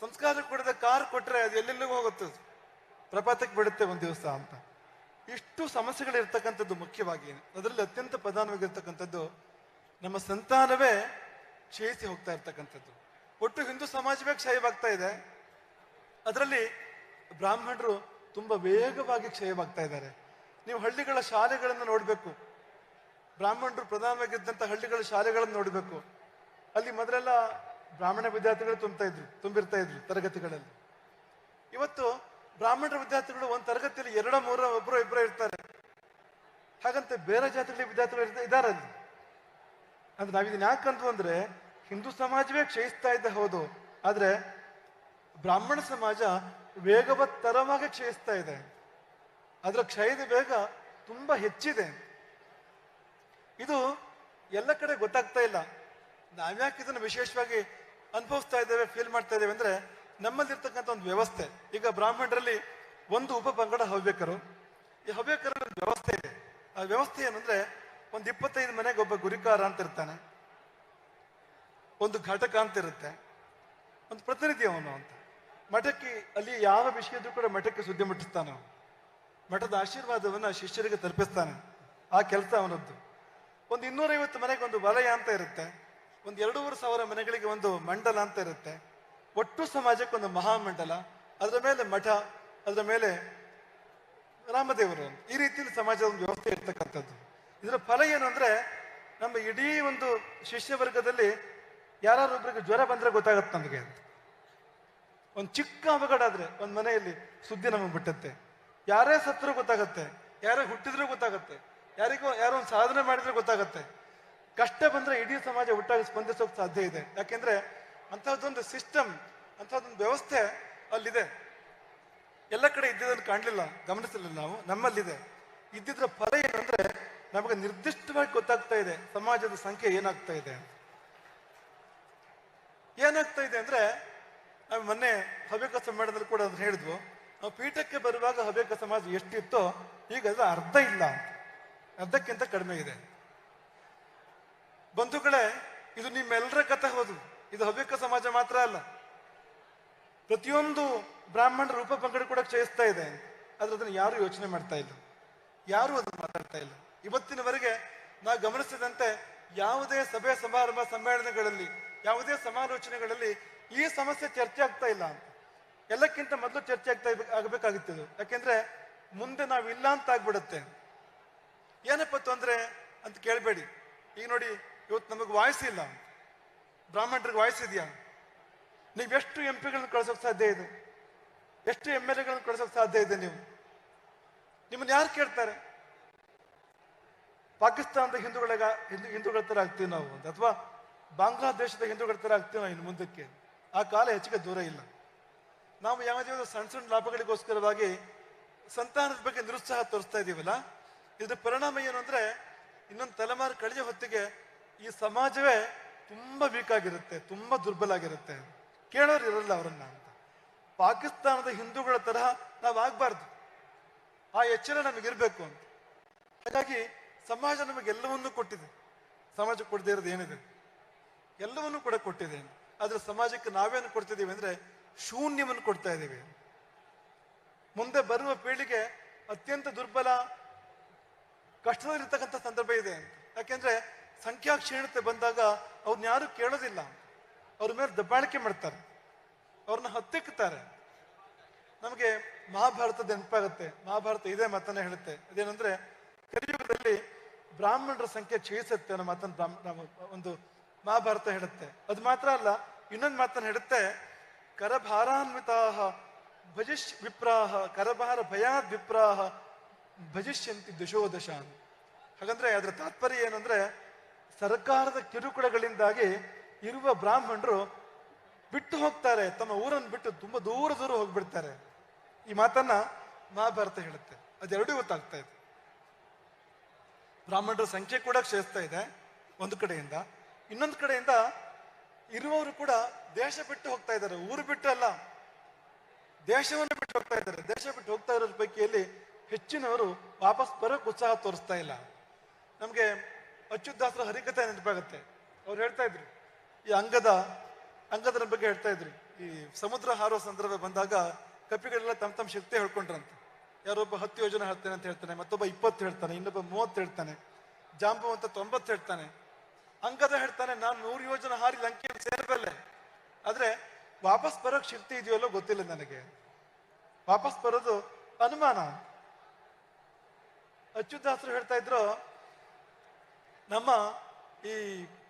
ಸಂಸ್ಕಾರ ಕೊಡದೆ ಕಾರ್ ಕೊಟ್ರೆ ಅದು ಎಲ್ಲೆಲ್ಲಿಗೂ ಹೋಗುತ್ತೆ ಪ್ರಪಾತಕ್ಕೆ ಬಿಡುತ್ತೆ ಒಂದು ದಿವಸ ಅಂತ. ಇಷ್ಟು ಸಮಸ್ಯೆಗಳಿರ್ತಕ್ಕಂಥದ್ದು ಮುಖ್ಯವಾಗಿ. ಅದರಲ್ಲಿ ಅತ್ಯಂತ ಪ್ರಧಾನವಾಗಿರ್ತಕ್ಕಂಥದ್ದು ನಮ್ಮ ಸಂತಾನವೇ ಕ್ಷಯಿಸಿ ಹೋಗ್ತಾ ಇರ್ತಕ್ಕಂಥದ್ದು. ಒಟ್ಟು ಹಿಂದೂ ಸಮಾಜವೇ ಕ್ಷಯವಾಗ್ತಾ ಇದೆ. ಅದರಲ್ಲಿ ಬ್ರಾಹ್ಮಣರು ತುಂಬಾ ವೇಗವಾಗಿ ಕ್ಷಯವಾಗ್ತಾ ಇದ್ದಾರೆ. ನೀವು ಹಳ್ಳಿಗಳ ಶಾಲೆಗಳನ್ನು ನೋಡಬೇಕು. ಬ್ರಾಹ್ಮಣರು ಪ್ರಧಾನವಾಗಿದ್ದಂಥ ಹಳ್ಳಿಗಳ ಶಾಲೆಗಳನ್ನು ನೋಡಬೇಕು. ಅಲ್ಲಿ ಮೊದಲೆಲ್ಲ ಬ್ರಾಹ್ಮಣ ವಿದ್ಯಾರ್ಥಿಗಳು ತುಂಬ್ತಾ ಇದ್ರು, ತುಂಬಿರ್ತಾ ಇದ್ರು ತರಗತಿಗಳಲ್ಲಿ. ಇವತ್ತು ಬ್ರಾಹ್ಮಣರ ವಿದ್ಯಾರ್ಥಿಗಳು ಒಂದು ತರಗತಿಯಲ್ಲಿ ಎರಡ, ಮೂರ ಒಬ್ಬರು ಇಬ್ಬರು ಇರ್ತಾರೆ. ಹಾಗಂತ ಬೇರೆ ಜಾತಿಗಳ ವಿದ್ಯಾರ್ಥಿಗಳು ಇದ್ದಾರೆ ಅಲ್ಲಿ. ಅಂದ್ರೆ ನಾವಿದನ್ನ ಯಾಕಂದ್ವು ಅಂದ್ರೆ ಹಿಂದೂ ಸಮಾಜವೇ ಕ್ಷಯಿಸ್ತಾ ಇದ್ದ ಹೌದು. ಆದ್ರೆ ಬ್ರಾಹ್ಮಣ ಸಮಾಜ ವೇಗವತ್ತರವಾಗಿ ಕ್ಷಯಿಸ್ತಾ ಇದೆ. ಅದರ ಕ್ಷಯದ ವೇಗ ತುಂಬಾ ಹೆಚ್ಚಿದೆ. ಇದು ಎಲ್ಲ ಕಡೆ ಗೊತ್ತಾಗ್ತಾ ಇಲ್ಲ. ನಾವ್ಯಾಕೆ ಇದನ್ನು ವಿಶೇಷವಾಗಿ ಅನುಭವಿಸ್ತಾ ಇದ್ದೇವೆ ಫೀಲ್ ಮಾಡ್ತಾ ಇದ್ದೇವೆ ಅಂದ್ರೆ ನಮ್ಮಲ್ಲಿರ್ತಕ್ಕಂಥ ಒಂದು ವ್ಯವಸ್ಥೆ. ಈಗ ಬ್ರಾಹ್ಮಣರಲ್ಲಿ ಒಂದು ಉಪ ಪಂಗಡ ಹವ್ಯಕರು. ಈ ಹವ್ಯಕರ ವ್ಯವಸ್ಥೆ ಇದೆ. ಆ ವ್ಯವಸ್ಥೆ ಏನಂದ್ರೆ ಒಂದು ಇಪ್ಪತ್ತೈದು ಮನೆಗೆ ಒಬ್ಬ ಗುರಿಕಾರ ಅಂತ ಇರ್ತಾನೆ. ಒಂದು ಘಟಕ ಅಂತ ಇರುತ್ತೆ. ಒಂದು ಪ್ರತಿನಿಧಿ ಅವನು ಅಂತ. ಮಠಕ್ಕೆ ಅಲ್ಲಿ ಯಾವ ವಿಷಯದೂ ಕೂಡ ಮಠಕ್ಕೆ ಸುದ್ದಿ ಮುಟ್ಟಿಸ್ತಾನೆ ಮಠದ ಆಶೀರ್ವಾದವನ್ನು ಶಿಷ್ಯರಿಗೆ ತಲುಪಿಸ್ತಾನೆ. ಆ ಕೆಲಸ ಅವನದ್ದು. ಒಂದು ಇನ್ನೂರೈವತ್ತು ಮನೆಗೆ ಒಂದು ವಲಯ ಅಂತ ಇರುತ್ತೆ. ಒಂದು ಎರಡೂವರೆ ಸಾವಿರ ಮನೆಗಳಿಗೆ ಒಂದು ಮಂಡಲ ಅಂತ ಇರುತ್ತೆ. ಒಟ್ಟು ಸಮಾಜಕ್ಕೆ ಒಂದು ಮಹಾಮಂಡಲ ಅದರ ಮೇಲೆ ಮಠ, ಅದರ ಮೇಲೆ ರಾಮದೇವರು. ಈ ರೀತಿಯಲ್ಲಿ ಸಮಾಜದ ಒಂದು ವ್ಯವಸ್ಥೆ ಇರ್ತಕ್ಕಂಥದ್ದು. ಇದರ ಫಲ ಏನು ಅಂದ್ರೆ, ನಮ್ಮ ಇಡೀ ಒಂದು ಶಿಷ್ಯ ವರ್ಗದಲ್ಲಿ ಯಾರೊಬ್ಬರಿಗೆ ಜ್ವರ ಬಂದ್ರೆ ಗೊತ್ತಾಗತ್ತೆ ನಮಗೆ. ಅಂತ ಒಂದು ಚಿಕ್ಕ ಅವಘಡ ಆದ್ರೆ, ಒಂದು ಮನೆಯಲ್ಲಿ ಸುದ್ದಿ ನಮಗೆ ಬಿಟ್ಟತ್ತೆ. ಯಾರೇ ಸತ್ತರೂ ಗೊತ್ತಾಗತ್ತೆ. ಯಾರೇ ಹುಟ್ಟಿದ್ರೂ ಗೊತ್ತಾಗತ್ತೆ. ಯಾರಿಗೋ ಯಾರೋ ಒಂದು ಸಾಧನೆ ಮಾಡಿದ್ರೆ ಗೊತ್ತಾಗುತ್ತೆ. ಕಷ್ಟ ಬಂದ್ರೆ ಇಡೀ ಸಮಾಜ ಒಟ್ಟಾಗಿ ಸ್ಪಂದಿಸೋಕೆ ಸಾಧ್ಯ ಇದೆ. ಯಾಕೆಂದ್ರೆ ಅಂಥದ್ದೊಂದು ಸಿಸ್ಟಮ್, ಅಂಥದ್ದೊಂದು ವ್ಯವಸ್ಥೆ ಅಲ್ಲಿದೆ. ಎಲ್ಲ ಕಡೆ ಇದ್ದಿದ್ದನ್ನು ಕಾಣಲಿಲ್ಲ, ಗಮನಿಸಲಿಲ್ಲ ನಾವು, ನಮ್ಮಲ್ಲಿದೆ. ಇದ್ದಿದ್ರ ಫಲ ಏನಂದ್ರೆ ನಮಗೆ ನಿರ್ದಿಷ್ಟವಾಗಿ ಗೊತ್ತಾಗ್ತಾ ಇದೆ, ಸಮಾಜದ ಸಂಖ್ಯೆ ಏನಾಗ್ತಾ ಇದೆ ಏನಾಗ್ತಾ ಇದೆ ಅಂದ್ರೆ, ನಾವು ಮೊನ್ನೆ ಹವ್ಯಕ ಸಮ್ಮೇಳನದಲ್ಲಿ ಕೂಡ ಅದನ್ನ ಹೇಳಿದ್ವು. ನಾವು ಪೀಠಕ್ಕೆ ಬರುವಾಗ ಹವ್ಯಕ ಸಮಾಜ ಎಷ್ಟಿತ್ತೋ, ಈಗ ಅರ್ಧ ಇಲ್ಲ. ಅರ್ಧಕ್ಕಿಂತ ಕಡಿಮೆ ಇದೆ. ಬಂಧುಗಳೇ, ಇದು ನಿಮ್ಮೆಲ್ಲರ ಕಥೆ ಹೌದು. ಇದು ಹವ್ಯಕ ಸಮಾಜ ಮಾತ್ರ ಅಲ್ಲ. ಪ್ರತಿಯೊಂದು ಬ್ರಾಹ್ಮಣ ರೂಪ ಪಂಗಡ ಕೂಡ ಕ್ಷಯಿಸ್ತಾ ಇದೆ. ಆದ್ರೆ ಅದನ್ನು ಯಾರು ಯೋಚನೆ ಮಾಡ್ತಾ ಇಲ್ಲ. ಯಾರು ಅದನ್ನು ಮಾತಾಡ್ತಾ ಇಲ್ಲ. ಇವತ್ತಿನವರೆಗೆ ನಾ ಗಮನಿಸಿದಂತೆ ಯಾವುದೇ ಸಭೆ ಸಮಾರಂಭ ಸಮ್ಮೇಳನಗಳಲ್ಲಿ, ಯಾವುದೇ ಸಮಾಲೋಚನೆಗಳಲ್ಲಿ ಈ ಸಮಸ್ಯೆ ಚರ್ಚೆ ಆಗ್ತಾ ಇಲ್ಲ ಅಂತ. ಎಲ್ಲಕ್ಕಿಂತ ಮೊದಲು ಚರ್ಚೆ ಆಗ್ತಾ ಆಗಬೇಕಾಗಿತ್ತು ಆಗ್ಬೇಕಾಗಿತ್ತು ಯಾಕೆಂದ್ರೆ ಮುಂದೆ ನಾವು ಇಲ್ಲ ಅಂತ ಆಗ್ಬಿಡುತ್ತೆ. ಏನಪ್ಪ ತೊಂದ್ರೆ ಅಂತ ಕೇಳಬೇಡಿ. ಈಗ ನೋಡಿ, ಇವತ್ತು ನಮಗೆ ವಾಯ್ಸ್ ಇಲ್ಲ. ಬ್ರಾಹ್ಮಣರಿಗೆ ವಾಯ್ಸ್ ಇದೆಯಾ? ನೀವೆಷ್ಟು ಎಂ ಪಿಗಳನ್ನ ಕಳ್ಸೋಕೆ ಸಾಧ್ಯ ಇದೆ? ಎಷ್ಟು ಎಂ ಎಲ್ ಎಗಳನ್ನು ಕಳ್ಸೋಕೆ ಸಾಧ್ಯ ಇದೆ ನೀವು? ನಿಮ್ಮನ್ನ ಯಾರು ಕೇಳ್ತಾರೆ? ಪಾಕಿಸ್ತಾನದ ಹಿಂದೂಗಳಿಗ ಹಿಂದೂ ಹಿಂದೂಗಳ ಥರ ಆಗ್ತೀವಿ ನಾವು ಅಂತ, ಅಥವಾ ಬಾಂಗ್ಲಾದೇಶದ ಹಿಂದೂಗಳ ಥರ ಆಗ್ತೀವಿ ನಾವು ಇನ್ನು ಮುಂದಕ್ಕೆ. ಆ ಕಾಲ ಹೆಚ್ಚಿಗೆ ದೂರ ಇಲ್ಲ. ನಾವು ಯಾವುದೇ ಸಣ್ಣ ಸಣ್ಣ ಲಾಭಗಳಿಗೋಸ್ಕರವಾಗಿ ಸಂತಾನದ ಬಗ್ಗೆ ನಿರುತ್ಸಾಹ ತೋರಿಸ್ತಾ ಇದ್ದೀವಲ್ಲ ಇದ್ರ ಪರಿಣಾಮ ಏನು ಅಂದ್ರೆ ಇನ್ನೊಂದು ತಲೆಮಾರು ಕಳೆಯ ಹೊತ್ತಿಗೆ ಈ ಸಮಾಜವೇ ತುಂಬಾ ವೀಕ್ ಆಗಿರುತ್ತೆ, ತುಂಬಾ ದುರ್ಬಲ ಆಗಿರುತ್ತೆ. ಕೇಳೋರು ಇರಲ್ಲ ಅವರನ್ನ ಅಂತ. ಪಾಕಿಸ್ತಾನದ ಹಿಂದೂಗಳ ತರಹ ನಾವು ಆಗ್ಬಾರ್ದು. ಆ ಎಚ್ಚರ ನಮಗಿರ್ಬೇಕು ಅಂತ. ಹಾಗಾಗಿ ಸಮಾಜ ನಮಗೆಲ್ಲವನ್ನೂ ಕೊಟ್ಟಿದೆ. ಸಮಾಜ ಕೊಡದೇ ಇರೋದು ಏನಿದೆ? ಎಲ್ಲವನ್ನೂ ಕೂಡ ಕೊಟ್ಟಿದೆ. ಆದ್ರೆ ಸಮಾಜಕ್ಕೆ ನಾವೇನು ಕೊಡ್ತಿದ್ದೀವಿ ಅಂದ್ರೆ ಶೂನ್ಯವನ್ನು ಕೊಡ್ತಾ ಇದ್ದೀವಿ ಮುಂದೆ ಬರುವ ಪೀಳಿಗೆ ಅತ್ಯಂತ ದುರ್ಬಲ ಕಷ್ಟದಲ್ಲಿರ್ತಕ್ಕಂಥ ಸಂದರ್ಭ ಇದೆ ಯಾಕೆಂದ್ರೆ ಸಂಖ್ಯಾ ಕ್ಷೀಣತೆ ಬಂದಾಗ ಅವ್ರನ್ನ ಯಾರು ಕೇಳೋದಿಲ್ಲ. ಅವ್ರ ಮೇಲೆ ದಬ್ಬಾಳಿಕೆ ಮಾಡ್ತಾರೆ. ಅವ್ರನ್ನ ಹತ್ತಿಕ್ಕುತ್ತಾರೆ ನಮಗೆ ಮಹಾಭಾರತದ ನೆನಪಾಗುತ್ತೆ. ಮಹಾಭಾರತ ಇದೇ ಮಾತನ್ನ ಹೇಳುತ್ತೆ. ಅದೇನಂದ್ರೆ, ಕಲಿಯುಗದಲ್ಲಿ ಬ್ರಾಹ್ಮಣರ ಸಂಖ್ಯೆ ಕ್ಷೀಣಿಸುತ್ತೆ ಅನ್ನೋ ಮಾತನ್ನು ಒಂದು ಮಹಾಭಾರತ ಹೇಳುತ್ತೆ. ಅದು ಮಾತ್ರ ಅಲ್ಲ, ಇನ್ನೊಂದು ಮಾತನ್ನು ಹೇಳುತ್ತೆ. ಕರಭಾರಾನ್ವಿತಾಹ ಭಜಿಷ್ ವಿಪ್ರಾಹ ಕರಭಾರ ಭಯಾದ್ ವಿಪ್ರಾಹ ಭಜಿಷ್ಯಂತಿ ದಶೋದಶ ಹಾಗಂದ್ರೆ ಅದರ ತಾತ್ಪರ್ಯ ಏನಂದ್ರೆ ಸರ್ಕಾರದ ಕಿರುಕುಳಗಳಿಂದಾಗಿ ಇರುವ ಬ್ರಾಹ್ಮಣರು ಬಿಟ್ಟು ಹೋಗ್ತಾರೆ. ತಮ್ಮ ಊರನ್ನು ಬಿಟ್ಟು ತುಂಬಾ ದೂರ ದೂರ ಹೋಗ್ಬಿಡ್ತಾರೆ. ಈ ಮಾತನ್ನ ಮಹಾಭಾರತ ಹೇಳುತ್ತೆ. ಅದೆರಡೂ ಗೊತ್ತಾಗ್ತಾ ಇದೆ. ಬ್ರಾಹ್ಮಣರ ಸಂಖ್ಯೆ ಕೂಡ ಕ್ಷೇಸ್ತಾ ಇದೆ ಒಂದು ಕಡೆಯಿಂದ. ಇನ್ನೊಂದು ಕಡೆಯಿಂದ ಇರುವವರು ಕೂಡ ದೇಶ ಬಿಟ್ಟು ಹೋಗ್ತಾ ಇದ್ದಾರೆ. ಊರು ಬಿಟ್ಟು ಅಲ್ಲ, ದೇಶವನ್ನು ಬಿಟ್ಟು ಹೋಗ್ತಾ ಇದ್ದಾರೆ. ದೇಶ ಬಿಟ್ಟು ಹೋಗ್ತಾ ಇರೋ ಪೈಕಿಯಲ್ಲಿ ಹೆಚ್ಚಿನವರು ವಾಪಸ್ ಬರೋಕ್ಕೆ ಉತ್ಸಾಹ ತೋರಿಸ್ತಾ ಇಲ್ಲ. ನಮಗೆ ಅಚ್ಯುತಾಸ್ತ್ರ ಹರಿಕತೆ ನೆನಪಾಗುತ್ತೆ. ಅವ್ರು ಹೇಳ್ತಾ ಇದ್ರು, ಈ ಅಂಗದ ಅಂಗದರ ಬಗ್ಗೆ ಹೇಳ್ತಾ ಇದ್ರು. ಈ ಸಮುದ್ರ ಹಾರೋ ಸಂದರ್ಭ ಬಂದಾಗ ಕಪಿಗಳೆಲ್ಲ ತಮ್ಮ ತಮ್ಮ ಶಕ್ತಿ ಹೇಳ್ಕೊಂಡ್ರಂತೆ. ಯಾರೊಬ್ಬ ಹತ್ತು ಯೋಜನೆ ಹೇಳ್ತಾನೆ ಅಂತ ಹೇಳ್ತಾನೆ, ಮತ್ತೊಬ್ಬ ಇಪ್ಪತ್ತು ಹೇಳ್ತಾನೆ, ಇನ್ನೊಬ್ಬ ಮೂವತ್ತು ಹೇಳ್ತಾನೆ ಜಾಂಬವಂತ ತೊಂಬತ್ತು ಹೇಳ್ತಾನೆ. ಅಂಗದ ಹೇಳ್ತಾನೆ, ನಾನು ನೂರು ಯೋಜನೆ ಹಾರಿ ಲಂಕೆಯನ್ನು ಸೇರಬಲ್ಲೆ ಆದರೆ ವಾಪಸ್ ಬರೋಕ್ಕೆ ಶಕ್ತಿ ಇದೆಯಲ್ಲೋ ಗೊತ್ತಿಲ್ಲ ನನಗೆ. ವಾಪಸ್ ಬರೋದು ಅನುಮಾನ. ಅಚ್ಯುತಾಸ್ರು ಹೇಳ್ತಾ ಇದ್ರು, ನಮ್ಮ ಈ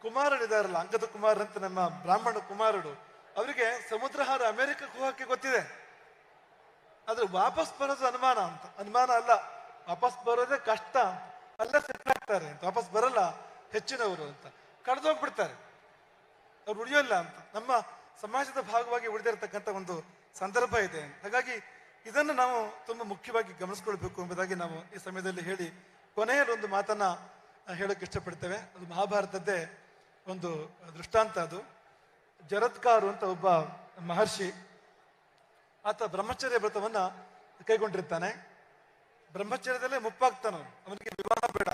ಕುಮಾರರಿದಾರಲ್ಲ, ಅಂಗದ ಕುಮಾರ ಅಂತ ನಮ್ಮ ಬ್ರಾಹ್ಮಣ ಕುಮಾರರು, ಅವರಿಗೆ ಸಮುದ್ರ ಹಾರ ಅಮೆರಿಕಕ್ಕೆ ಹೋಗಕ್ಕೆ ಗೊತ್ತಿದೆ. ಆದ್ರೆ ವಾಪಸ್ ಬರೋದು ಅನುಮಾನ ಅಂತ. ಅನುಮಾನ ಅಲ್ಲ, ವಾಪಸ್ ಬರೋದೇ ಕಷ್ಟ ಅಲ್ಲ ಅಲ್ಲೇ ಸೆಟ್ ಆಗ್ತಾರೆ ಅಂತ, ವಾಪಸ್ ಬರಲ್ಲ ಹೆಚ್ಚಿನವರು ಅಂತ. ಕಳೆದೋಗ್ಬಿಡ್ತಾರೆ ಅವ್ರು ಉಳಿಯೋಲ್ಲ ಅಂತ. ನಮ್ಮ ಸಮಾಜದ ಭಾಗವಾಗಿ ಉಳಿದಿರತಕ್ಕಂಥ ಒಂದು ಸಂದರ್ಭ ಇದೆ ಹಾಗಾಗಿ ಇದನ್ನು ನಾವು ತುಂಬ ಮುಖ್ಯವಾಗಿ ಗಮನಿಸ್ಕೊಳ್ಬೇಕು ಎಂಬುದಾಗಿ ನಾವು ಈ ಸಮಯದಲ್ಲಿ ಹೇಳಿ ಕೊನೆಯಲ್ಲಿ ಒಂದು ಮಾತನ್ನ ಹೇಳಕ್ಕೆ ಇಷ್ಟಪಡ್ತೇವೆ. ಅದು ಮಹಾಭಾರತದ್ದೇ ಒಂದು ದೃಷ್ಟಾಂತ ಅದು. ಜರತ್ಕಾರು ಅಂತ ಒಬ್ಬ ಮಹರ್ಷಿ ಆತ ಬ್ರಹ್ಮಚರ್ಯ ವ್ರತವನ್ನ ಕೈಗೊಂಡಿರ್ತಾನೆ. ಬ್ರಹ್ಮಚರ್ಯದಲ್ಲೇ ಮುಪ್ಪಾಗ್ತಾನ ಅವನಿಗೆ ವಿವಾಹ ಬೇಡ.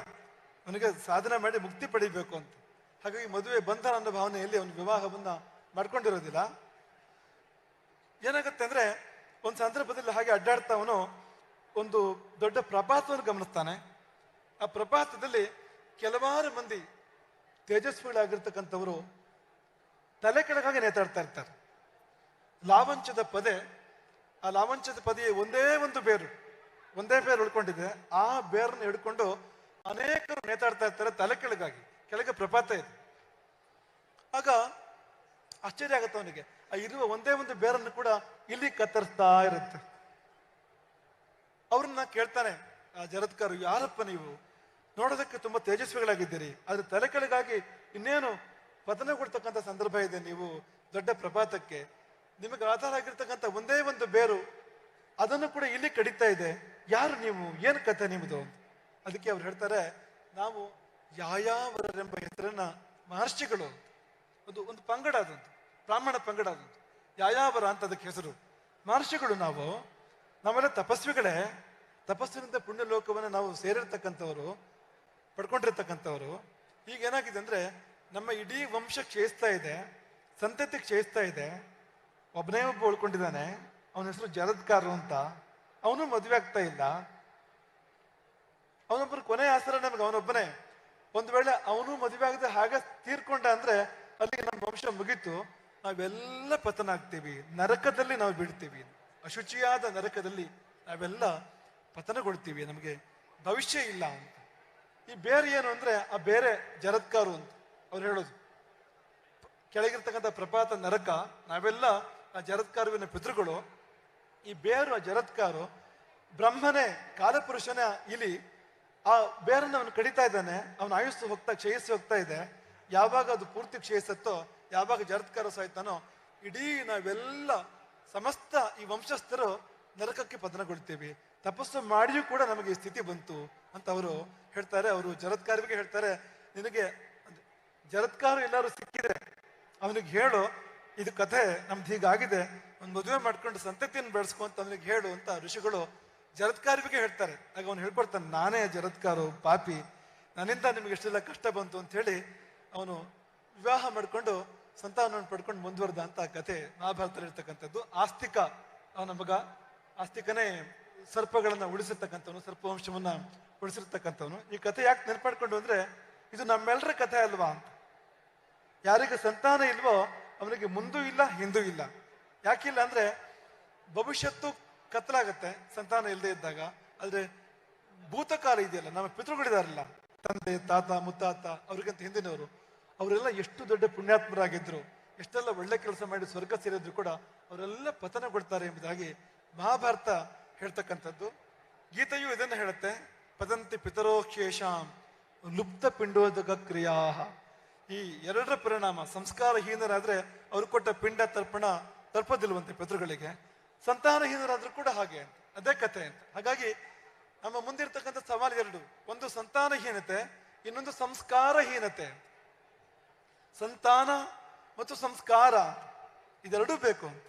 ಅವನಿಗೆ ಸಾಧನೆ ಮಾಡಿ ಮುಕ್ತಿ ಪಡಿಬೇಕು ಅಂತ. ಹಾಗಾಗಿ ಮದುವೆ ಬಂಧನ ಅನ್ನೋ ಭಾವನೆಯಲ್ಲಿ ಅವನು ವಿವಾಹವನ್ನ ಮಾಡ್ಕೊಂಡಿರೋದಿಲ್ಲ. ಏನಾಗುತ್ತೆ ಅಂದ್ರೆ ಒಂದು ಸಂದರ್ಭದಲ್ಲಿ ಹಾಗೆ ಅಡ್ಡಾಡ್ತಾ ಅವನು ಒಂದು ದೊಡ್ಡ ಪ್ರಪಾತವನ್ನು ಗಮನಿಸ್ತಾನೆ. ಆ ಪ್ರಪಾತದಲ್ಲಿ ಕೆಲವಾರು ಮಂದಿ ತೇಜಸ್ವಿಗಳಾಗಿರ್ತಕ್ಕಂಥವರು ತಲೆ ಕೆಳಗಾಗಿ ನೇತಾಡ್ತಾ ಇರ್ತಾರೆ. ಲಾವಂಚದ ಪದೆ, ಆ ಲಾವಂಚದ ಪದೆಯ ಒಂದೇ ಒಂದು ಬೇರು, ಒಂದೇ ಬೇರು ಉಳ್ಕೊಂಡಿದೆ. ಆ ಬೇರನ್ನು ಹಿಡ್ಕೊಂಡು ಅನೇಕರು ನೇತಾಡ್ತಾ ಇರ್ತಾರೆ ತಲೆ ಕೆಳಗಾಗಿ, ಕೆಳಗೆ ಪ್ರಪಾತ ಇದೆ. ಆಗ ಆಶ್ಚರ್ಯ ಆಗತ್ತೆ ಅವನಿಗೆ. ಆ ಇರುವ ಒಂದೇ ಒಂದು ಬೇರನ್ನು ಕೂಡ ಇಲ್ಲಿ ಕತ್ತರಿಸ್ತಾ ಇರುತ್ತೆ. ಅವ್ರನ್ನ ಕೇಳ್ತಾನೆ, ಆ ಜರತ್ಕಾರು, ಯಾರಪ್ಪ ನೀವು? ನೋಡೋದಕ್ಕೆ ತುಂಬಾ ತೇಜಸ್ವಿಗಳಾಗಿದ್ದೀರಿ. ಆದ್ರೆ ತಲೆ ಕೆಳಗಾಗಿ ಇನ್ನೇನು ಪತನಗೊಳ್ತಕ್ಕಂಥ ಸಂದರ್ಭ ಇದೆ ನೀವು ದೊಡ್ಡ ಪ್ರಪಾತಕ್ಕೆ ನಿಮಗೆ ಆಧಾರ ಆಗಿರ್ತಕ್ಕಂಥ ಒಂದೇ ಒಂದು ಬೇರು, ಅದನ್ನು ಕೂಡ ಇಲ್ಲಿ ಕಡಿತಾ ಇದೆ. ಯಾರು ನೀವು? ಏನು ಕತೆ ನಿಮ್ಮದು ಅದಕ್ಕೆ ಅವ್ರು ಹೇಳ್ತಾರೆ, ನಾವು ಯಾಯಾವರೆಂಬ ಹೆಸರನ್ನ ಮಹರ್ಷಿಗಳು ಒಂದು ಒಂದು ಪಂಗಡ ಅದಂತ ಬ್ರಾಹ್ಮಣ ಪಂಗಡ ಯಾಯಾವರ ಅಂತ ಅದಕ್ಕೆ ಹೆಸರು? ಮಹರ್ಷಿಗಳು ನಾವು ನಾವೆಲ್ಲ ತಪಸ್ವಿಗಳೇ ತಪಸ್ಸಿನಿಂದ ಪುಣ್ಯ ಲೋಕವನ್ನು ನಾವು ಸೇರಿರ್ತಕ್ಕಂಥವರು, ಪಡ್ಕೊಂಡಿರ್ತಕ್ಕಂಥವರು. ಈಗ ಏನಾಗಿದೆ ಅಂದ್ರೆ, ನಮ್ಮ ಇಡೀ ವಂಶ ಕ್ಷಯಿಸ್ತಾ ಇದೆ, ಸಂತತಿ ಕ್ಷಯಿಸ್ತಾ ಇದೆ. ಒಬ್ಬನೇ ಒಬ್ಬ ಉಳ್ಕೊಂಡಿದ್ದಾನೆ, ಅವನ ಹೆಸರು ಜರದ್ಕಾರು ಅಂತ. ಅವನು ಮದುವೆ ಆಗ್ತಾ ಇಲ್ಲ. ಅವನೊಬ್ಬರು ಕೊನೆ ಆಸರ ನಮ್ಗೆ ಅವನೊಬ್ಬನೇ. ಒಂದು ವೇಳೆ ಅವನು ಮದುವೆ ಆಗದೆ ಹಾಗೆ ತೀರ್ಕೊಂಡ ಅಂದ್ರೆ ಅಲ್ಲಿಗೆ ನಮ್ಮ ವಂಶ ಮುಗೀತು. ನಾವೆಲ್ಲ ಪತನ ಆಗ್ತೀವಿ ನರಕದಲ್ಲಿ ನಾವು ಬೀಳ್ತೀವಿ. ಅಶುಚಿಯಾದ ನರಕದಲ್ಲಿ ನಾವೆಲ್ಲ ಪತನಗೊಳ್ತೀವಿ. ನಮಗೆ ಭವಿಷ್ಯ ಇಲ್ಲ ಅಂತ. ಈ ಬೇರೆ ಏನು ಅಂದ್ರೆ, ಆ ಬೇರೆ ಜರತ್ಕಾರು ಅಂತ ಅವ್ರು ಹೇಳೋದು. ಕೆಳಗಿರ್ತಕ್ಕಂಥ ಪ್ರಪಾತ ನರಕ, ನಾವೆಲ್ಲ ಆ ಜರತ್ಕಾರುವಿನ ಪಿತೃಗಳು. ಈ ಬೇರು, ಆ ಜರತ್ಕಾರು ಬ್ರಹ್ಮನೇ, ಕಾಲಪುರುಷನ ಇಲಿ, ಆ ಬೇರನ್ನು ಅವನು ಕಡಿತಾ ಇದ್ದಾನೆ. ಅವನ ಆಯುಸ್ಸು ಹೋಗ್ತಾ, ಕ್ಷಯಿಸಿ ಹೋಗ್ತಾ ಇದೆ. ಯಾವಾಗ ಅದು ಪೂರ್ತಿ ಕ್ಷಯಿಸುತ್ತೋ ಯಾವಾಗ ಜರತ್ಕಾರ ಸಾಯ್ತಾನೋ, ಇಡೀ ನಾವೆಲ್ಲ ಸಮಸ್ತ ಈ ವಂಶಸ್ಥರು ನರಕಕ್ಕೆ ಪತನಗೊಳ್ತೀವಿ. ತಪಸ್ಸು ಮಾಡಿಯೂ ಕೂಡ ನಮಗೆ ಈ ಸ್ಥಿತಿ ಬಂತು ಅಂತ ಅವರು ಹೇಳ್ತಾರೆ. ಅವರು ಜರತ್ಕಾರಿಗೆ ಹೇಳ್ತಾರೆ, ನಿನಗೆ ಜರತ್ಕಾರ ಎಲ್ಲರೂ ಸಿಕ್ಕಿದೆ. ಅವನಿಗೆ ಹೇಳು, ಇದು ಕಥೆ ನಮ್ದು ಹೀಗಾಗಿದೆ. ಒಂದು ಮದುವೆ ಮಾಡ್ಕೊಂಡು ಸಂತತಿಯನ್ನು ಬೆಳೆಸ್ಕೊ ಅಂತ ಅವನಿಗೆ ಹೇಳು ಅಂತ ಋಷಿಗಳು ಜರತ್ಕಾರಿಗೆ ಹೇಳ್ತಾರೆ. ಆಗ ಅವನು ಹೇಳ್ಕೊಡ್ತಾನೆ, ನಾನೇ ಜರತ್ಕಾರು ಪಾಪಿ. ನನ್ನಿಂದ ನಿಮ್ಗೆ ಎಷ್ಟೆಲ್ಲ ಕಷ್ಟ ಬಂತು ಅಂತ ಹೇಳಿ ಅವನು ವಿವಾಹ ಮಾಡ್ಕೊಂಡು ಸಂತಾನವನ್ನು ಪಡ್ಕೊಂಡು ಮುಂದುವರೆದ ಅಂತ ಕಥೆ ಮಹಾಭಾರತದಲ್ಲಿ ಇರ್ತಕ್ಕಂಥದ್ದು. ಆಸ್ತಿಕ ಅವನ ಮಗ ಆಸ್ತಿಕನೇ ಸರ್ಪಗಳನ್ನ ಉಳಿಸಿರ್ತಕ್ಕಂಥವನು, ಸರ್ಪವಂಶವನ್ನ ಉಳಿಸಿರ್ತಕ್ಕಂಥವನು. ಈ ಕಥೆ ಯಾಕೆ ನೆನ್ಪಾಡ್ಕೊಂಡು ಅಂದ್ರೆ ಇದು ನಮ್ಮೆಲ್ಲರ ಕಥೆ ಅಲ್ವಾ? ಅಂತ ಯಾರಿಗೆ ಸಂತಾನ ಇಲ್ವೋ ಅವನಿಗೆ ಮುಂದೂ ಇಲ್ಲ, ಹಿಂದೂ ಇಲ್ಲ. ಯಾಕಿಲ್ಲ ಅಂದ್ರೆ, ಭವಿಷ್ಯತ್ತು ಕತ್ತಲಾಗತ್ತೆ ಸಂತಾನ ಇಲ್ಲದೆ ಇದ್ದಾಗ. ಆದ್ರೆ, ಭೂತಕಾಲ ಇದೆಯಲ್ಲ, ನಮ್ಮ ಪಿತೃಗಳಿದಾರಲ್ಲ. ತಂದೆ, ತಾತ, ಮುತ್ತಾತ, ಅವ್ರಿಗಂತ ಹಿಂದಿನವರು. ಅವರೆಲ್ಲ ಎಷ್ಟು ದೊಡ್ಡ ಪುಣ್ಯಾತ್ಮರಾಗಿದ್ದರು ಎಷ್ಟೆಲ್ಲ ಒಳ್ಳೆ ಕೆಲಸ ಮಾಡಿ ಸ್ವರ್ಗ ಸೇರಿದ್ರು ಕೂಡ ಅವರೆಲ್ಲ ಪತನಗೊಳ್ತಾರೆ ಎಂಬುದಾಗಿ ಮಹಾಭಾರತ ಹೇಳ್ತಕ್ಕಂಥದ್ದು. ಗೀತೆಯು ಇದನ್ನು ಹೇಳುತ್ತೆ, ಪದಂತಿ ಪಿತರೋಕ್ಷೇಷಾಂ ಲುಪ್ತ ಪಿಂಡೋದಕ ಕ್ರಿಯಾ ಈ ಎರಡರ ಪರಿಣಾಮ ಸಂಸ್ಕಾರಹೀನರಾದರೆ ಅವರು ಕೊಟ್ಟ ಪಿಂಡ ತರ್ಪಣ ತರ್ಪದಿಲ್ವಂತೆ ಪಿತೃಗಳಿಗೆ. ಸಂತಾನಹೀನರಾದರೂ ಕೂಡ ಹಾಗೆ ಅಂತ, ಅದೇ ಕಥೆ ಅಂತ. ಹಾಗಾಗಿ ನಮ್ಮ ಮುಂದಿರ್ತಕ್ಕಂಥ ಸವಾಲು ಎರಡು, ಒಂದು ಸಂತಾನಹೀನತೆ, ಇನ್ನೊಂದು ಸಂಸ್ಕಾರಹೀನತೆ ಸಂತಾನ ಮತ್ತು ಸಂಸ್ಕಾರ ಇದೆರಡೂ ಬೇಕು ಅಂತ.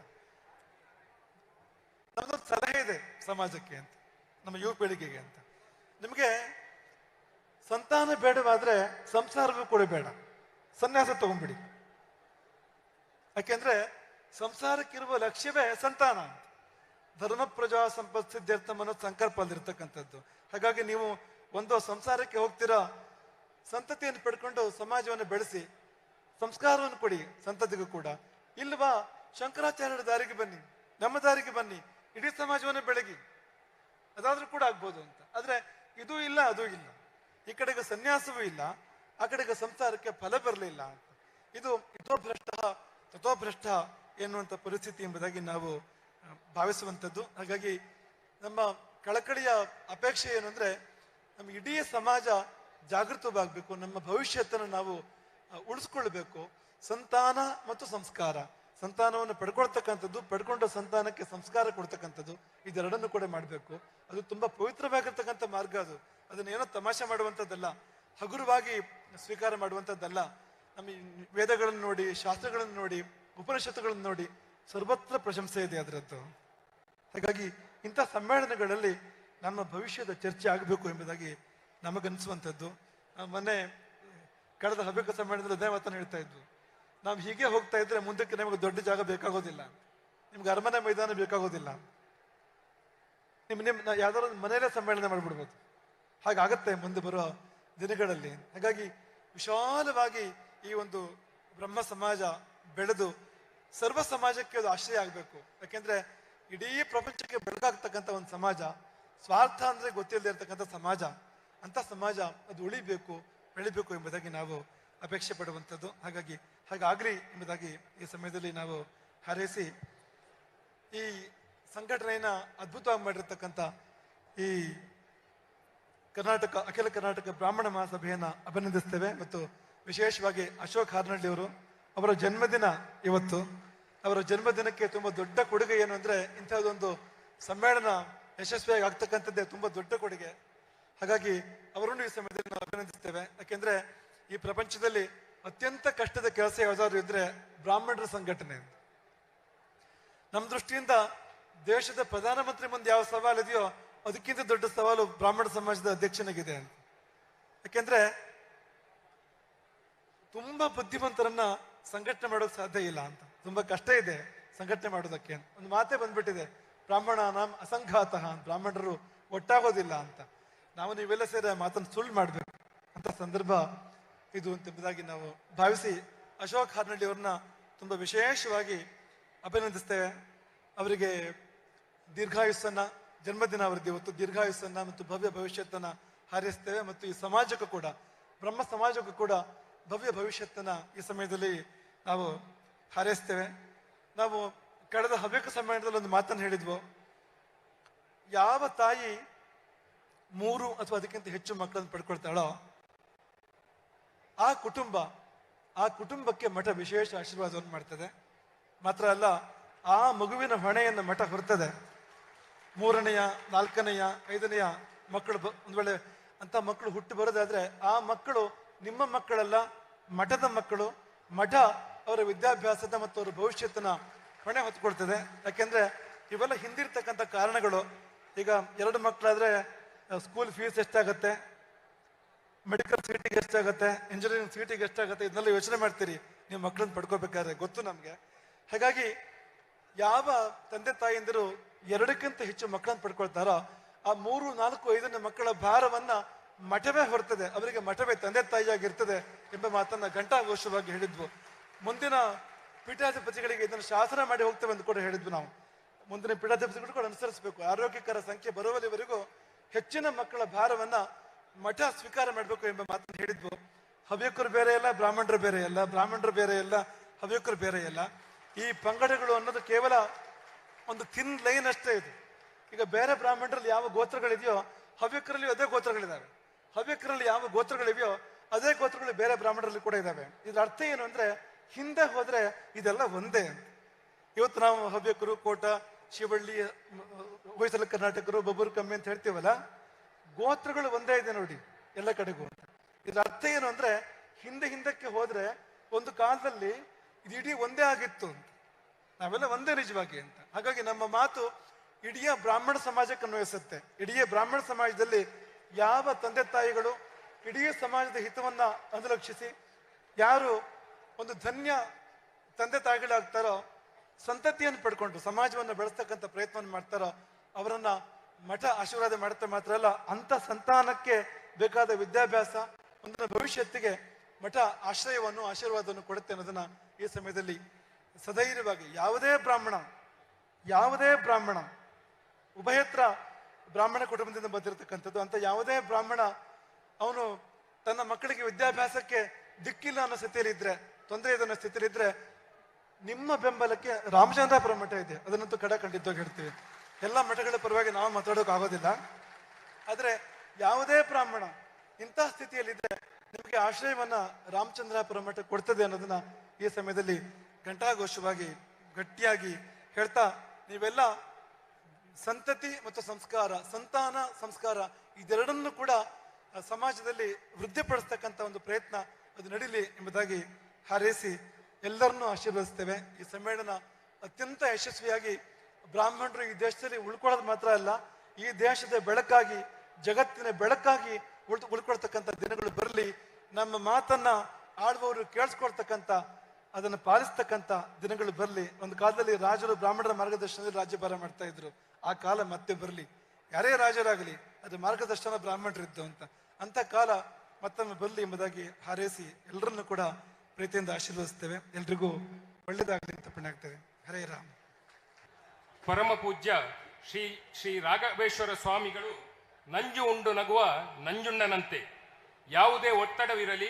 ನಮ್ದೊಂದು ಸಲಹೆ ಇದೆ ಸಮಾಜಕ್ಕೆ ಅಂತ, ನಮ್ಮ ಯುವ ಪೀಳಿಗೆಗೆ ಅಂತ. ನಿಮಗೆ ಸಂತಾನ ಬೇಡವಾದ್ರೆ ಸಂಸಾರವೂ ಕೂಡ ಬೇಡ. ಸನ್ಯಾಸ ತಗೊಂಡ್ಬಿಡಿ. ಯಾಕೆಂದ್ರೆ ಸಂಸಾರಕ್ಕಿರುವ ಲಕ್ಷ್ಯವೇ ಸಂತಾನ ಅಂತ. ಧರ್ಮ, ಪ್ರಜಾ ಸಂಪತ್ ಸಿದ್ಧಾರ್ಥ ಅನ್ನೋ ಸಂಕಲ್ಪ ಅಲ್ಲಿರ್ತಕ್ಕಂಥದ್ದು ಹಾಗಾಗಿ ನೀವು ಒಂದು ಸಂಸಾರಕ್ಕೆ ಹೋಗ್ತೀರಾ, ಸಂತತಿಯನ್ನು ಪಡ್ಕೊಂಡು ಸಮಾಜವನ್ನು ಬೆಳೆಸಿ ಸಂಸ್ಕಾರವನ್ನು ಕೊಡಿ ಸಂತತಿಗೂ ಕೂಡ. ಇಲ್ವಾ ಶಂಕರಾಚಾರ್ಯರ ದಾರಿಗೆ ಬನ್ನಿ, ನಮ್ಮ ದಾರಿಗೆ ಬನ್ನಿ, ಇಡೀ ಸಮಾಜವನ್ನು ಬೆಳಗಿ. ಅದಾದ್ರೂ ಕೂಡ ಆಗ್ಬೋದು ಅಂತ. ಆದ್ರೆ ಇದು ಇಲ್ಲ, ಅದು ಇಲ್ಲ. ಈ ಕಡೆಗೆ ಸನ್ಯಾಸವೂ ಇಲ್ಲ, ಆ ಕಡೆಗೆ ಸಂಸಾರಕ್ಕೆ ಫಲ ಬರಲಿಲ್ಲ ಅಂತ. ಇದು ಇತೋಭ್ರಷ್ಟ ತಥೋಭ್ರಷ್ಟ ಎನ್ನುವಂಥ ಪರಿಸ್ಥಿತಿ ಎಂಬುದಾಗಿ ನಾವು ಭಾವಿಸುವಂಥದ್ದು. ಹಾಗಾಗಿ ನಮ್ಮ ಕಳಕಳಿಯ ಅಪೇಕ್ಷೆ ಏನು ನಮ್ಮ ಇಡೀ ಸಮಾಜ ಜಾಗೃತವಾಗಬೇಕು, ನಮ್ಮ ಭವಿಷ್ಯತ್ತನ್ನು ನಾವು ಉಳಿಸ್ಕೊಳ್ಬೇಕು. ಸಂತಾನ ಮತ್ತು ಸಂಸ್ಕಾರ. ಸಂತಾನವನ್ನು ಪಡ್ಕೊಳ್ತಕ್ಕಂಥದ್ದು, ಪಡ್ಕೊಂಡ ಸಂತಾನಕ್ಕೆ ಸಂಸ್ಕಾರ ಕೊಡ್ತಕ್ಕಂಥದ್ದು, ಇದೆರಡನ್ನು ಕೂಡ ಮಾಡಬೇಕು. ಅದು ತುಂಬ ಪವಿತ್ರವಾಗಿರ್ತಕ್ಕಂಥ ಮಾರ್ಗ ಅದು. ಅದನ್ನೇನೋ ತಮಾಷೆ ಮಾಡುವಂಥದ್ದಲ್ಲ, ಹಗುರವಾಗಿ ಸ್ವೀಕಾರ ಮಾಡುವಂಥದ್ದಲ್ಲ. ನಮ್ಮ ವೇದಗಳನ್ನು ನೋಡಿ, ಶಾಸ್ತ್ರಗಳನ್ನು ನೋಡಿ, ಉಪನಿಷತ್ತುಗಳನ್ನು ನೋಡಿ, ಸರ್ವತ್ರ ಪ್ರಶಂಸೆ ಇದೆ ಅದರದ್ದು. ಹಾಗಾಗಿ ಇಂಥ ಸಮ್ಮೇಳನಗಳಲ್ಲಿ ನಮ್ಮ ಭವಿಷ್ಯದ ಚರ್ಚೆ ಆಗಬೇಕು ಎಂಬುದಾಗಿ ನಮಗನ್ನಿಸುವಂಥದ್ದು. ಮೊನ್ನೆ ಕಳೆದ ಹಬ್ಬಕ ಸಮ್ಮೇಳನದಲ್ಲಿ ಅದೇ ಮಾತನ್ನು ಹೇಳ್ತಾ ಇದ್ದು ನಾವು ಹೀಗೆ ಹೋಗ್ತಾ ಇದ್ರೆ ಮುಂದಕ್ಕೆ ನಮಗೆ ದೊಡ್ಡ ಜಾಗ ಬೇಕಾಗೋದಿಲ್ಲ. ನಿಮ್ಗೆ ಅರಮನೆ ಮೈದಾನ ಬೇಕಾಗೋದಿಲ್ಲ. ನಿಮ್ ನಿಮ್ ನಾ ಯಾವ್ದಾದ್ರು ಮನೆಯಲ್ಲೇ ಸಮ್ಮೇಳನ ಮಾಡ್ಬಿಡ್ಬೋದು. ಹಾಗಾಗತ್ತೆ ಮುಂದೆ ಬರೋ ದಿನಗಳಲ್ಲಿ. ಹಾಗಾಗಿ ವಿಶಾಲವಾಗಿ ಈ ಒಂದು ಬ್ರಹ್ಮ ಸಮಾಜ ಬೆಳೆದು ಸರ್ವ ಸಮಾಜಕ್ಕೆ ಅದು ಆಶ್ರಯ ಆಗಬೇಕು. ಯಾಕೆಂದ್ರೆ ಇಡೀ ಪ್ರಪಂಚಕ್ಕೆ ಬೆಳಕಾಗ್ತಕ್ಕಂಥ ಒಂದು ಸಮಾಜ, ಸ್ವಾರ್ಥ ಅಂದ್ರೆ ಗೊತ್ತಿಲ್ಲದೆ ಇರ್ತಕ್ಕಂಥ ಸಮಾಜ ಅಂತ ಸಮಾಜ ಅದು ಉಳಿಬೇಕು. ಬೆಳಿಬೇಕು ಎಂಬುದಾಗಿ ನಾವು ಅಪೇಕ್ಷೆ ಪಡುವಂಥದ್ದು. ಹಾಗಾಗಿ, ಹಾಗಾಗಲಿ ಎಂಬುದಾಗಿ ಈ ಸಮಯದಲ್ಲಿ ನಾವು ಹಾರೈಸಿ, ಈ ಸಂಘಟನೆಯನ್ನು ಅದ್ಭುತವಾಗಿ ಮಾಡಿರ್ತಕ್ಕಂಥ ಈ ಕರ್ನಾಟಕ, ಅಖಿಲ ಕರ್ನಾಟಕ ಬ್ರಾಹ್ಮಣ ಮಹಾಸಭೆಯನ್ನು ಅಭಿನಂದಿಸ್ತೇವೆ. ಮತ್ತು ವಿಶೇಷವಾಗಿ ಅಶೋಕ್ ಹಾರ್ನಳ್ಳಿ ಅವರು, ಅವರ ಜನ್ಮದಿನ ಇವತ್ತು. ಅವರ ಜನ್ಮದಿನಕ್ಕೆ ತುಂಬ ದೊಡ್ಡ ಕೊಡುಗೆ ಏನು ಅಂದರೆ ಇಂಥದ್ದೊಂದು ಸಮ್ಮೇಳನ ಯಶಸ್ವಿಯಾಗಿ ಆಗ್ತಕ್ಕಂಥದ್ದೇ ತುಂಬ ದೊಡ್ಡ ಕೊಡುಗೆ. ಹಾಗಾಗಿ ಅವರನ್ನು ಈ ಸಮಯದಲ್ಲಿ ನಾವು ಅಭಿನಂದಿಸ್ತೇವೆ. ಯಾಕೆಂದ್ರೆ ಈ ಪ್ರಪಂಚದಲ್ಲಿ ಅತ್ಯಂತ ಕಷ್ಟದ ಕೆಲಸ ಯಾವ್ದಾದ್ರು ಇದ್ರೆ ಬ್ರಾಹ್ಮಣರ ಸಂಘಟನೆ ನಮ್ಮ ದೃಷ್ಟಿಯಿಂದ ದೇಶದ ಪ್ರಧಾನಮಂತ್ರಿ ಮುಂದೆ ಯಾವ ಸವಾಲು ಇದೆಯೋ ಅದಕ್ಕಿಂತ ದೊಡ್ಡ ಸವಾಲು ಬ್ರಾಹ್ಮಣ ಸಮಾಜದ ಅಧ್ಯಕ್ಷನಾಗಿದೆ ಅಂತ. ಯಾಕೆಂದ್ರೆ ತುಂಬಾ ಬುದ್ಧಿವಂತರನ್ನ ಸಂಘಟನೆ ಮಾಡೋಕೆ ಸಾಧ್ಯ ಇಲ್ಲ ಅಂತ. ತುಂಬಾ ಕಷ್ಟ ಇದೆ ಸಂಘಟನೆ ಮಾಡೋದಕ್ಕೆ ಒಂದು ಮಾತೇ ಬಂದ್ಬಿಟ್ಟಿದೆ. ಬ್ರಾಹ್ಮಣ ನಾಮ್ ಅಸಂಘಾತ ಬ್ರಾಹ್ಮಣರು ಒಟ್ಟಾಗೋದಿಲ್ಲ ಅಂತ. ನಾವು ನೀವೆಲ್ಲ ಸೇರಿ ಮಾತನ್ನು ಸುಳ್ಳು ಮಾಡಬೇಕು. ಅಂತ ಸಂದರ್ಭ ಇದು ಅಂತ ಎಂಬುದಾಗಿ ನಾವು ಭಾವಿಸಿ ಅಶೋಕ್ ಹಾರ್ನಳ್ಳಿ ಅವ್ರನ್ನ ತುಂಬಾ ವಿಶೇಷವಾಗಿ ಅಭಿನಂದಿಸ್ತೇವೆ. ಅವರಿಗೆ ದೀರ್ಘಾಯುಸ್ಸನ್ನ, ಜನ್ಮದಿನ ಅವರದ್ದು ಇವತ್ತು, ದೀರ್ಘಾಯುಸ್ಸನ್ನ ಮತ್ತು ಭವ್ಯ ಭವಿಷ್ಯತ್ತನ್ನ ಹಾರೈಸ್ತೇವೆ ಮತ್ತು ಈ ಸಮಾಜಕ್ಕೂ ಕೂಡ, ಬ್ರಹ್ಮ ಸಮಾಜಕ್ಕೂ ಕೂಡ ಭವ್ಯ ಭವಿಷ್ಯತ್ತನ್ನ ಈ ಸಮಯದಲ್ಲಿ ನಾವು ಹಾರೈಸ್ತೇವೆ. ನಾವು ಕಳೆದ ಹವ್ಯಕ ಸಮ್ಮೇಳನದಲ್ಲಿ ಒಂದು ಮಾತನ್ನು ಹೇಳಿದ್ವು. ಯಾವ ತಾಯಿ ಮೂರು ಅಥವಾ ಅದಕ್ಕಿಂತ ಹೆಚ್ಚು ಮಕ್ಕಳನ್ನು ಪಡ್ಕೊಳ್ತಾಳೋ, ಆ ಕುಟುಂಬ, ಆ ಕುಟುಂಬಕ್ಕೆ ಮಠ ವಿಶೇಷ ಆಶೀರ್ವಾದವನ್ನು ಮಾಡ್ತದೆ. ಮಾತ್ರ ಅಲ್ಲ, ಆ ಮಗುವಿನ ಹೊಣೆಯನ್ನು ಮಠ ಹೊರ್ತದೆ. ಮೂರನೆಯ, ನಾಲ್ಕನೆಯ, ಐದನೆಯ ಮಕ್ಕಳು ಬ- ಒಂದ್ ವೇಳೆ ಅಂತ ಮಕ್ಕಳು ಹುಟ್ಟು ಬರೋದಾದ್ರೆ, ಆ ಮಕ್ಕಳು ನಿಮ್ಮ ಮಕ್ಕಳಲ್ಲ, ಮಠದ ಮಕ್ಕಳು. ಮಠ ಅವರ ವಿದ್ಯಾಭ್ಯಾಸದ ಮತ್ತು ಅವರ ಭವಿಷ್ಯತನ ಹೊಣೆ ಹೊತ್ಕೊಳ್ತದೆ. ಯಾಕೆಂದ್ರೆ ಇವೆಲ್ಲ ಹಿಂದಿರ್ತಕ್ಕಂಥ ಕಾರಣಗಳು. ಈಗ ಎರಡು ಮಕ್ಕಳಾದ್ರೆ ಸ್ಕೂಲ್ ಫೀಸ್ ಎಷ್ಟಾಗುತ್ತೆ? ಮೆಡಿಕಲ್ ಸೀಟಿಗೆ ಎಷ್ಟಾಗುತ್ತೆ? ಇಂಜಿನಿಯರಿಂಗ್ ಸೀಟಿಗೆ ಎಷ್ಟಾಗುತ್ತೆ? ಇದನ್ನೆಲ್ಲ ಯೋಚನೆ ಮಾಡ್ತೀರಿ. ನೀವು ಮಕ್ಕಳನ್ನ ಪಡ್ಕೋಬೇಕಾದ್ರೆ ಗೊತ್ತು ನಮಗೆ. ಹಾಗಾಗಿ ಯಾವ ತಂದೆ ತಾಯಿಯಂದಿರು ಎರಡಕ್ಕಿಂತ ಹೆಚ್ಚು ಮಕ್ಕಳನ್ನು ಪಡ್ಕೊಳ್ತಾರೋ, ಆ ಮೂರು, ನಾಲ್ಕು, ಐದನೇ ಮಕ್ಕಳ ಭಾರವನ್ನ ಮಠವೇ ಹೊರ್ತದೆ. ಅವರಿಗೆ ಮಠವೇ ತಂದೆ ತಾಯಿಯಾಗಿರ್ತದೆ ಎಂಬ ಮಾತನ್ನ ಘಂಟಾಘೋಷವಾಗಿ ಹೇಳಿದ್ವು. ಮುಂದಿನ ಪೀಠಾಧಿಪತಿಗಳಿಗೆ ಇದನ್ನು ಶಾಸನ ಮಾಡಿ ಹೋಗ್ತೇವೆ ಅಂತ ಕೂಡ ಹೇಳಿದ್ವು ನಾವು. ಮುಂದಿನ ಪೀಠಾಧಿಪತಿಗಳು ಕೂಡ ಅನುಸರಿಸಬೇಕು. ಆರೋಗ್ಯಕರ ಸಂಖ್ಯೆ ಬರುವಲ್ಲಿವರೆಗೂ ಹೆಚ್ಚಿನ ಮಕ್ಕಳ ಭಾರವನ್ನ ಮಠ ಸ್ವೀಕಾರ ಮಾಡಬೇಕು ಎಂಬ ಮಾತನ್ನು ಹೇಳಿದ್ವು. ಹವ್ಯಕರು ಬೇರೆ ಅಲ್ಲ ಬ್ರಾಹ್ಮಣರು ಬೇರೆ ಅಲ್ಲ ಬ್ರಾಹ್ಮಣರು ಬೇರೆ ಅಲ್ಲ ಹವ್ಯಕರು ಬೇರೆ ಅಲ್ಲ ಈ ಪಂಗಡಗಳು ಅನ್ನೋದು ಕೇವಲ ಒಂದು ಥಿನ್ ಲೈನ್ ಅಷ್ಟೇ ಇದು. ಈಗ ಬೇರೆ ಬ್ರಾಹ್ಮಣರಲ್ಲಿ ಯಾವ ಗೋತ್ರಗಳಿದೆಯೋ ಹವ್ಯಕರಲ್ಲಿ ಅದೇ ಗೋತ್ರಗಳಿದ್ದಾವೆ ಹವ್ಯಕರಲ್ಲಿ ಯಾವ ಗೋತ್ರಗಳಿವೆಯೋ ಅದೇ ಗೋತ್ರಗಳು ಬೇರೆ ಬ್ರಾಹ್ಮಣರಲ್ಲಿ ಕೂಡ ಇದ್ದಾವೆ ಇದರ ಅರ್ಥ ಏನು ಅಂದ್ರೆ ಹಿಂದೆ ಹೋದ್ರೆ ಇದೆಲ್ಲ ಒಂದೇ ಇವತ್ತು ನಾವು ಹವ್ಯಕರು, ಕೋಟ ಶಿವಳ್ಳಿ ಹೊಯ್ಸಲ ಕರ್ನಾಟಕರು, ಬಬ್ಬರು ಕಮ್ಮಿ ಅಂತ ಹೇಳ್ತೀವಲ್ಲ, ಗೋತ್ರಗಳು ಒಂದೇ ಇದೆ ನೋಡಿ, ಎಲ್ಲ ಕಡೆಗೂ ಇದ್ರ ಅರ್ಥ ಏನು ಅಂದ್ರೆ, ಹಿಂದೆ ಹಿಂದಕ್ಕೆ ಹೋದ್ರೆ ಒಂದು ಕಾಲದಲ್ಲಿ ಇದು ಇಡೀ ಒಂದೇ ಆಗಿತ್ತು ಅಂತ. ನಾವೆಲ್ಲ ಒಂದೇ ನಿಜವಾಗಿ ಅಂತ. ಹಾಗಾಗಿ ನಮ್ಮ ಮಾತು ಇಡೀ ಬ್ರಾಹ್ಮಣ ಸಮಾಜಕ್ಕೆ ಅನ್ವಯಿಸುತ್ತೆ ಇಡೀ ಬ್ರಾಹ್ಮಣ ಸಮಾಜದಲ್ಲಿ ಯಾವ ತಂದೆ ತಾಯಿಗಳು ಇಡೀ ಸಮಾಜದ ಹಿತವನ್ನ ಅನುಲಕ್ಷಿಸಿ, ಯಾರು ಒಂದು ಧನ್ಯ ತಂದೆ ತಾಯಿಗಳಾಗ್ತಾರೋ ಸಂತತಿಯನ್ನು ಪಡ್ಕೊಂಡು ಸಮಾಜವನ್ನು ಬೆಳೆಸ್ತಕ್ಕಂಥ ಪ್ರಯತ್ನವನ್ನು ಮಾಡ್ತಾರೋ ಅವರನ್ನ ಮಠ ಆಶೀರ್ವಾದ ಮಾಡುತ್ತೆ ಮಾತ್ರ ಅಲ್ಲ ಅಂತ ಸಂತಾನಕ್ಕೆ ಬೇಕಾದ ವಿದ್ಯಾಭ್ಯಾಸ ಮುಂದಿನ ಭವಿಷ್ಯತ್ತಿಗೆ ಮಠ ಆಶ್ರಯವನ್ನು, ಆಶೀರ್ವಾದವನ್ನು ಕೊಡುತ್ತೆ ಅನ್ನೋದನ್ನ ಈ ಸಮಯದಲ್ಲಿ ಸಧೈರ್ಯವಾಗಿ ಯಾವುದೇ ಬ್ರಾಹ್ಮಣ ಯಾವುದೇ ಬ್ರಾಹ್ಮಣ, ಉಭಯತ್ರ ಬ್ರಾಹ್ಮಣ ಕುಟುಂಬದಿಂದ ಬಂದಿರತಕ್ಕಂಥದ್ದು ಅಂತ ಯಾವುದೇ ಬ್ರಾಹ್ಮಣ ಅವನು ತನ್ನ ಮಕ್ಕಳಿಗೆ ವಿದ್ಯಾಭ್ಯಾಸಕ್ಕೆ ದಿಕ್ಕಿಲ್ಲ ಅನ್ನೋ ಸ್ಥಿತಿಯಲ್ಲಿ ಇದ್ರೆ ತೊಂದರೆ ಇದೆ ಅನ್ನೋ ಸ್ಥಿತಿಯಲ್ಲಿ ನಿಮ್ಮ ಬೆಂಬಲಕ್ಕೆ ರಾಮಚಂದ್ರಾಪುರ ಮಠ ಇದೆ. ಅದನ್ನಂತೂ ಕಡ ಖಂಡಿತವಾಗಿ ಹೇಳ್ತೀವಿ. ಎಲ್ಲ ಮಠಗಳ ಪರವಾಗಿ ನಾವು ಮಾತಾಡೋಕೆ ಆಗೋದಿಲ್ಲ. ಆದ್ರೆ ಯಾವುದೇ ಬ್ರಾಹ್ಮಣ ಇಂಥ ಸ್ಥಿತಿಯಲ್ಲಿದ್ರೆ ನಿಮಗೆ ಆಶ್ರಯವನ್ನ ರಾಮಚಂದ್ರಾಪುರ ಮಠ ಕೊಡ್ತದೆ ಅನ್ನೋದನ್ನ ಈ ಸಮಯದಲ್ಲಿ ಘಂಟಾಘೋಷವಾಗಿ, ಗಟ್ಟಿಯಾಗಿ ಹೇಳ್ತಾ ನೀವೆಲ್ಲ ಸಂತತಿ ಮತ್ತು ಸಂಸ್ಕಾರ, ಸಂತಾನ, ಸಂಸ್ಕಾರ ಇದೆರಡನ್ನೂ ಕೂಡ ಸಮಾಜದಲ್ಲಿ ವೃದ್ಧಿಪಡಿಸ್ತಕ್ಕಂಥ ಒಂದು ಪ್ರಯತ್ನ ಅದು ನಡೀಲಿ ಎಂಬುದಾಗಿ ಹಾರೈಸಿ ಎಲ್ಲರನ್ನೂ ಆಶೀರ್ವದಿಸ್ತೇವೆ. ಈ ಸಮ್ಮೇಳನ ಅತ್ಯಂತ ಯಶಸ್ವಿಯಾಗಿ ಬ್ರಾಹ್ಮಣರು ಈ ದೇಶದಲ್ಲಿ ಉಳ್ಕೊಳ್ಳೋದು ಮಾತ್ರ ಅಲ್ಲ, ಈ ದೇಶದ ಬೆಳಕಾಗಿ, ಜಗತ್ತಿನ ಬೆಳಕಾಗಿ ಉಳ್ ಉಳ್ಕೊಳ್ತಕ್ಕಂಥ ದಿನಗಳು ಬರಲಿ, ನಮ್ಮ ಮಾತನ್ನ ಆಳುವವರು ಕೇಳಿಸ್ಕೊಳ್ತಕ್ಕಂಥ, ಅದನ್ನು ಪಾಲಿಸ್ತಕ್ಕಂಥ ದಿನಗಳು ಬರಲಿ. ಒಂದು ಕಾಲದಲ್ಲಿ ರಾಜರು ಬ್ರಾಹ್ಮಣರ ಮಾರ್ಗದರ್ಶನದಲ್ಲಿ ರಾಜ್ಯಭಾರ ಮಾಡ್ತಾ ಇದ್ರು. ಆ ಕಾಲ ಮತ್ತೆ ಬರಲಿ. ಯಾರೇ ರಾಜರಾಗಲಿ, ಅದು ಮಾರ್ಗದರ್ಶನ ಬ್ರಾಹ್ಮಣರಿದ್ದು ಅಂತ. ಅಂತ ಕಾಲ ಮತ್ತೊಮ್ಮೆ ಬರಲಿ ಎಂಬುದಾಗಿ ಹಾರೈಸಿ ಎಲ್ಲರನ್ನು ಕೂಡ ಪ್ರೀತಿಯಿಂದ ಆಶೀರ್ವದಿಸ್ತೇವೆ. ಎಲ್ರಿಗೂ ಒಳ್ಳೇದಾಗಲಿ ಅಂತ ಪುಣ್ಯಾಗ್ತೇವೆ ಹರೇ ರಾಮ್. ಪರಮ ಪೂಜ್ಯ ಶ್ರೀ ಶ್ರೀ ರಾಘವೇಶ್ವರ ಸ್ವಾಮಿಗಳು ನಂಜು ಉಂಡು ನಗುವ ನಂಜುಂಡನಂತೆ ಯಾವುದೇ ಒತ್ತಡವಿರಲಿ,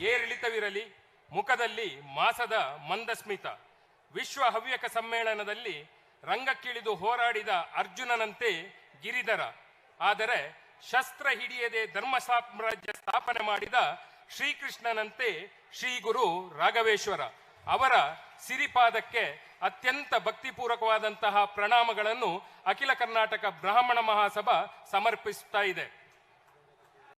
ಏರಿಳಿತವಿರಲಿ, ಮುಖದಲ್ಲಿ ಮಾಸದ ಮಂದಸ್ಮಿತ. ವಿಶ್ವ ಹವ್ಯಕ ಸಮ್ಮೇಳನದಲ್ಲಿ ರಂಗಕ್ಕಿಳಿದು ಹೋರಾಡಿದ ಅರ್ಜುನನಂತೆ ಗಿರಿಧರ. ಆದರೆ ಶಸ್ತ್ರ ಹಿಡಿಯದೆ ಧರ್ಮ ಸಾಮ್ರಾಜ್ಯ ಸ್ಥಾಪನೆ ಮಾಡಿದ ಶ್ರೀಕೃಷ್ಣನಂತೆ ಶ್ರೀ ಗುರು ರಾಘವೇಶ್ವರ ಅವರ ಸಿರಿಪಾದಕ್ಕೆ ಅತ್ಯಂತ ಭಕ್ತಿಪೂರ್ವಕವಾದಂತಹ ಪ್ರಣಾಮಗಳನ್ನು ಅಖಿಲ ಕರ್ನಾಟಕ ಬ್ರಾಹ್ಮಣ ಮಹಾಸಭಾ ಸಮರ್ಪಿಸುತ್ತಾ ಇದೆ.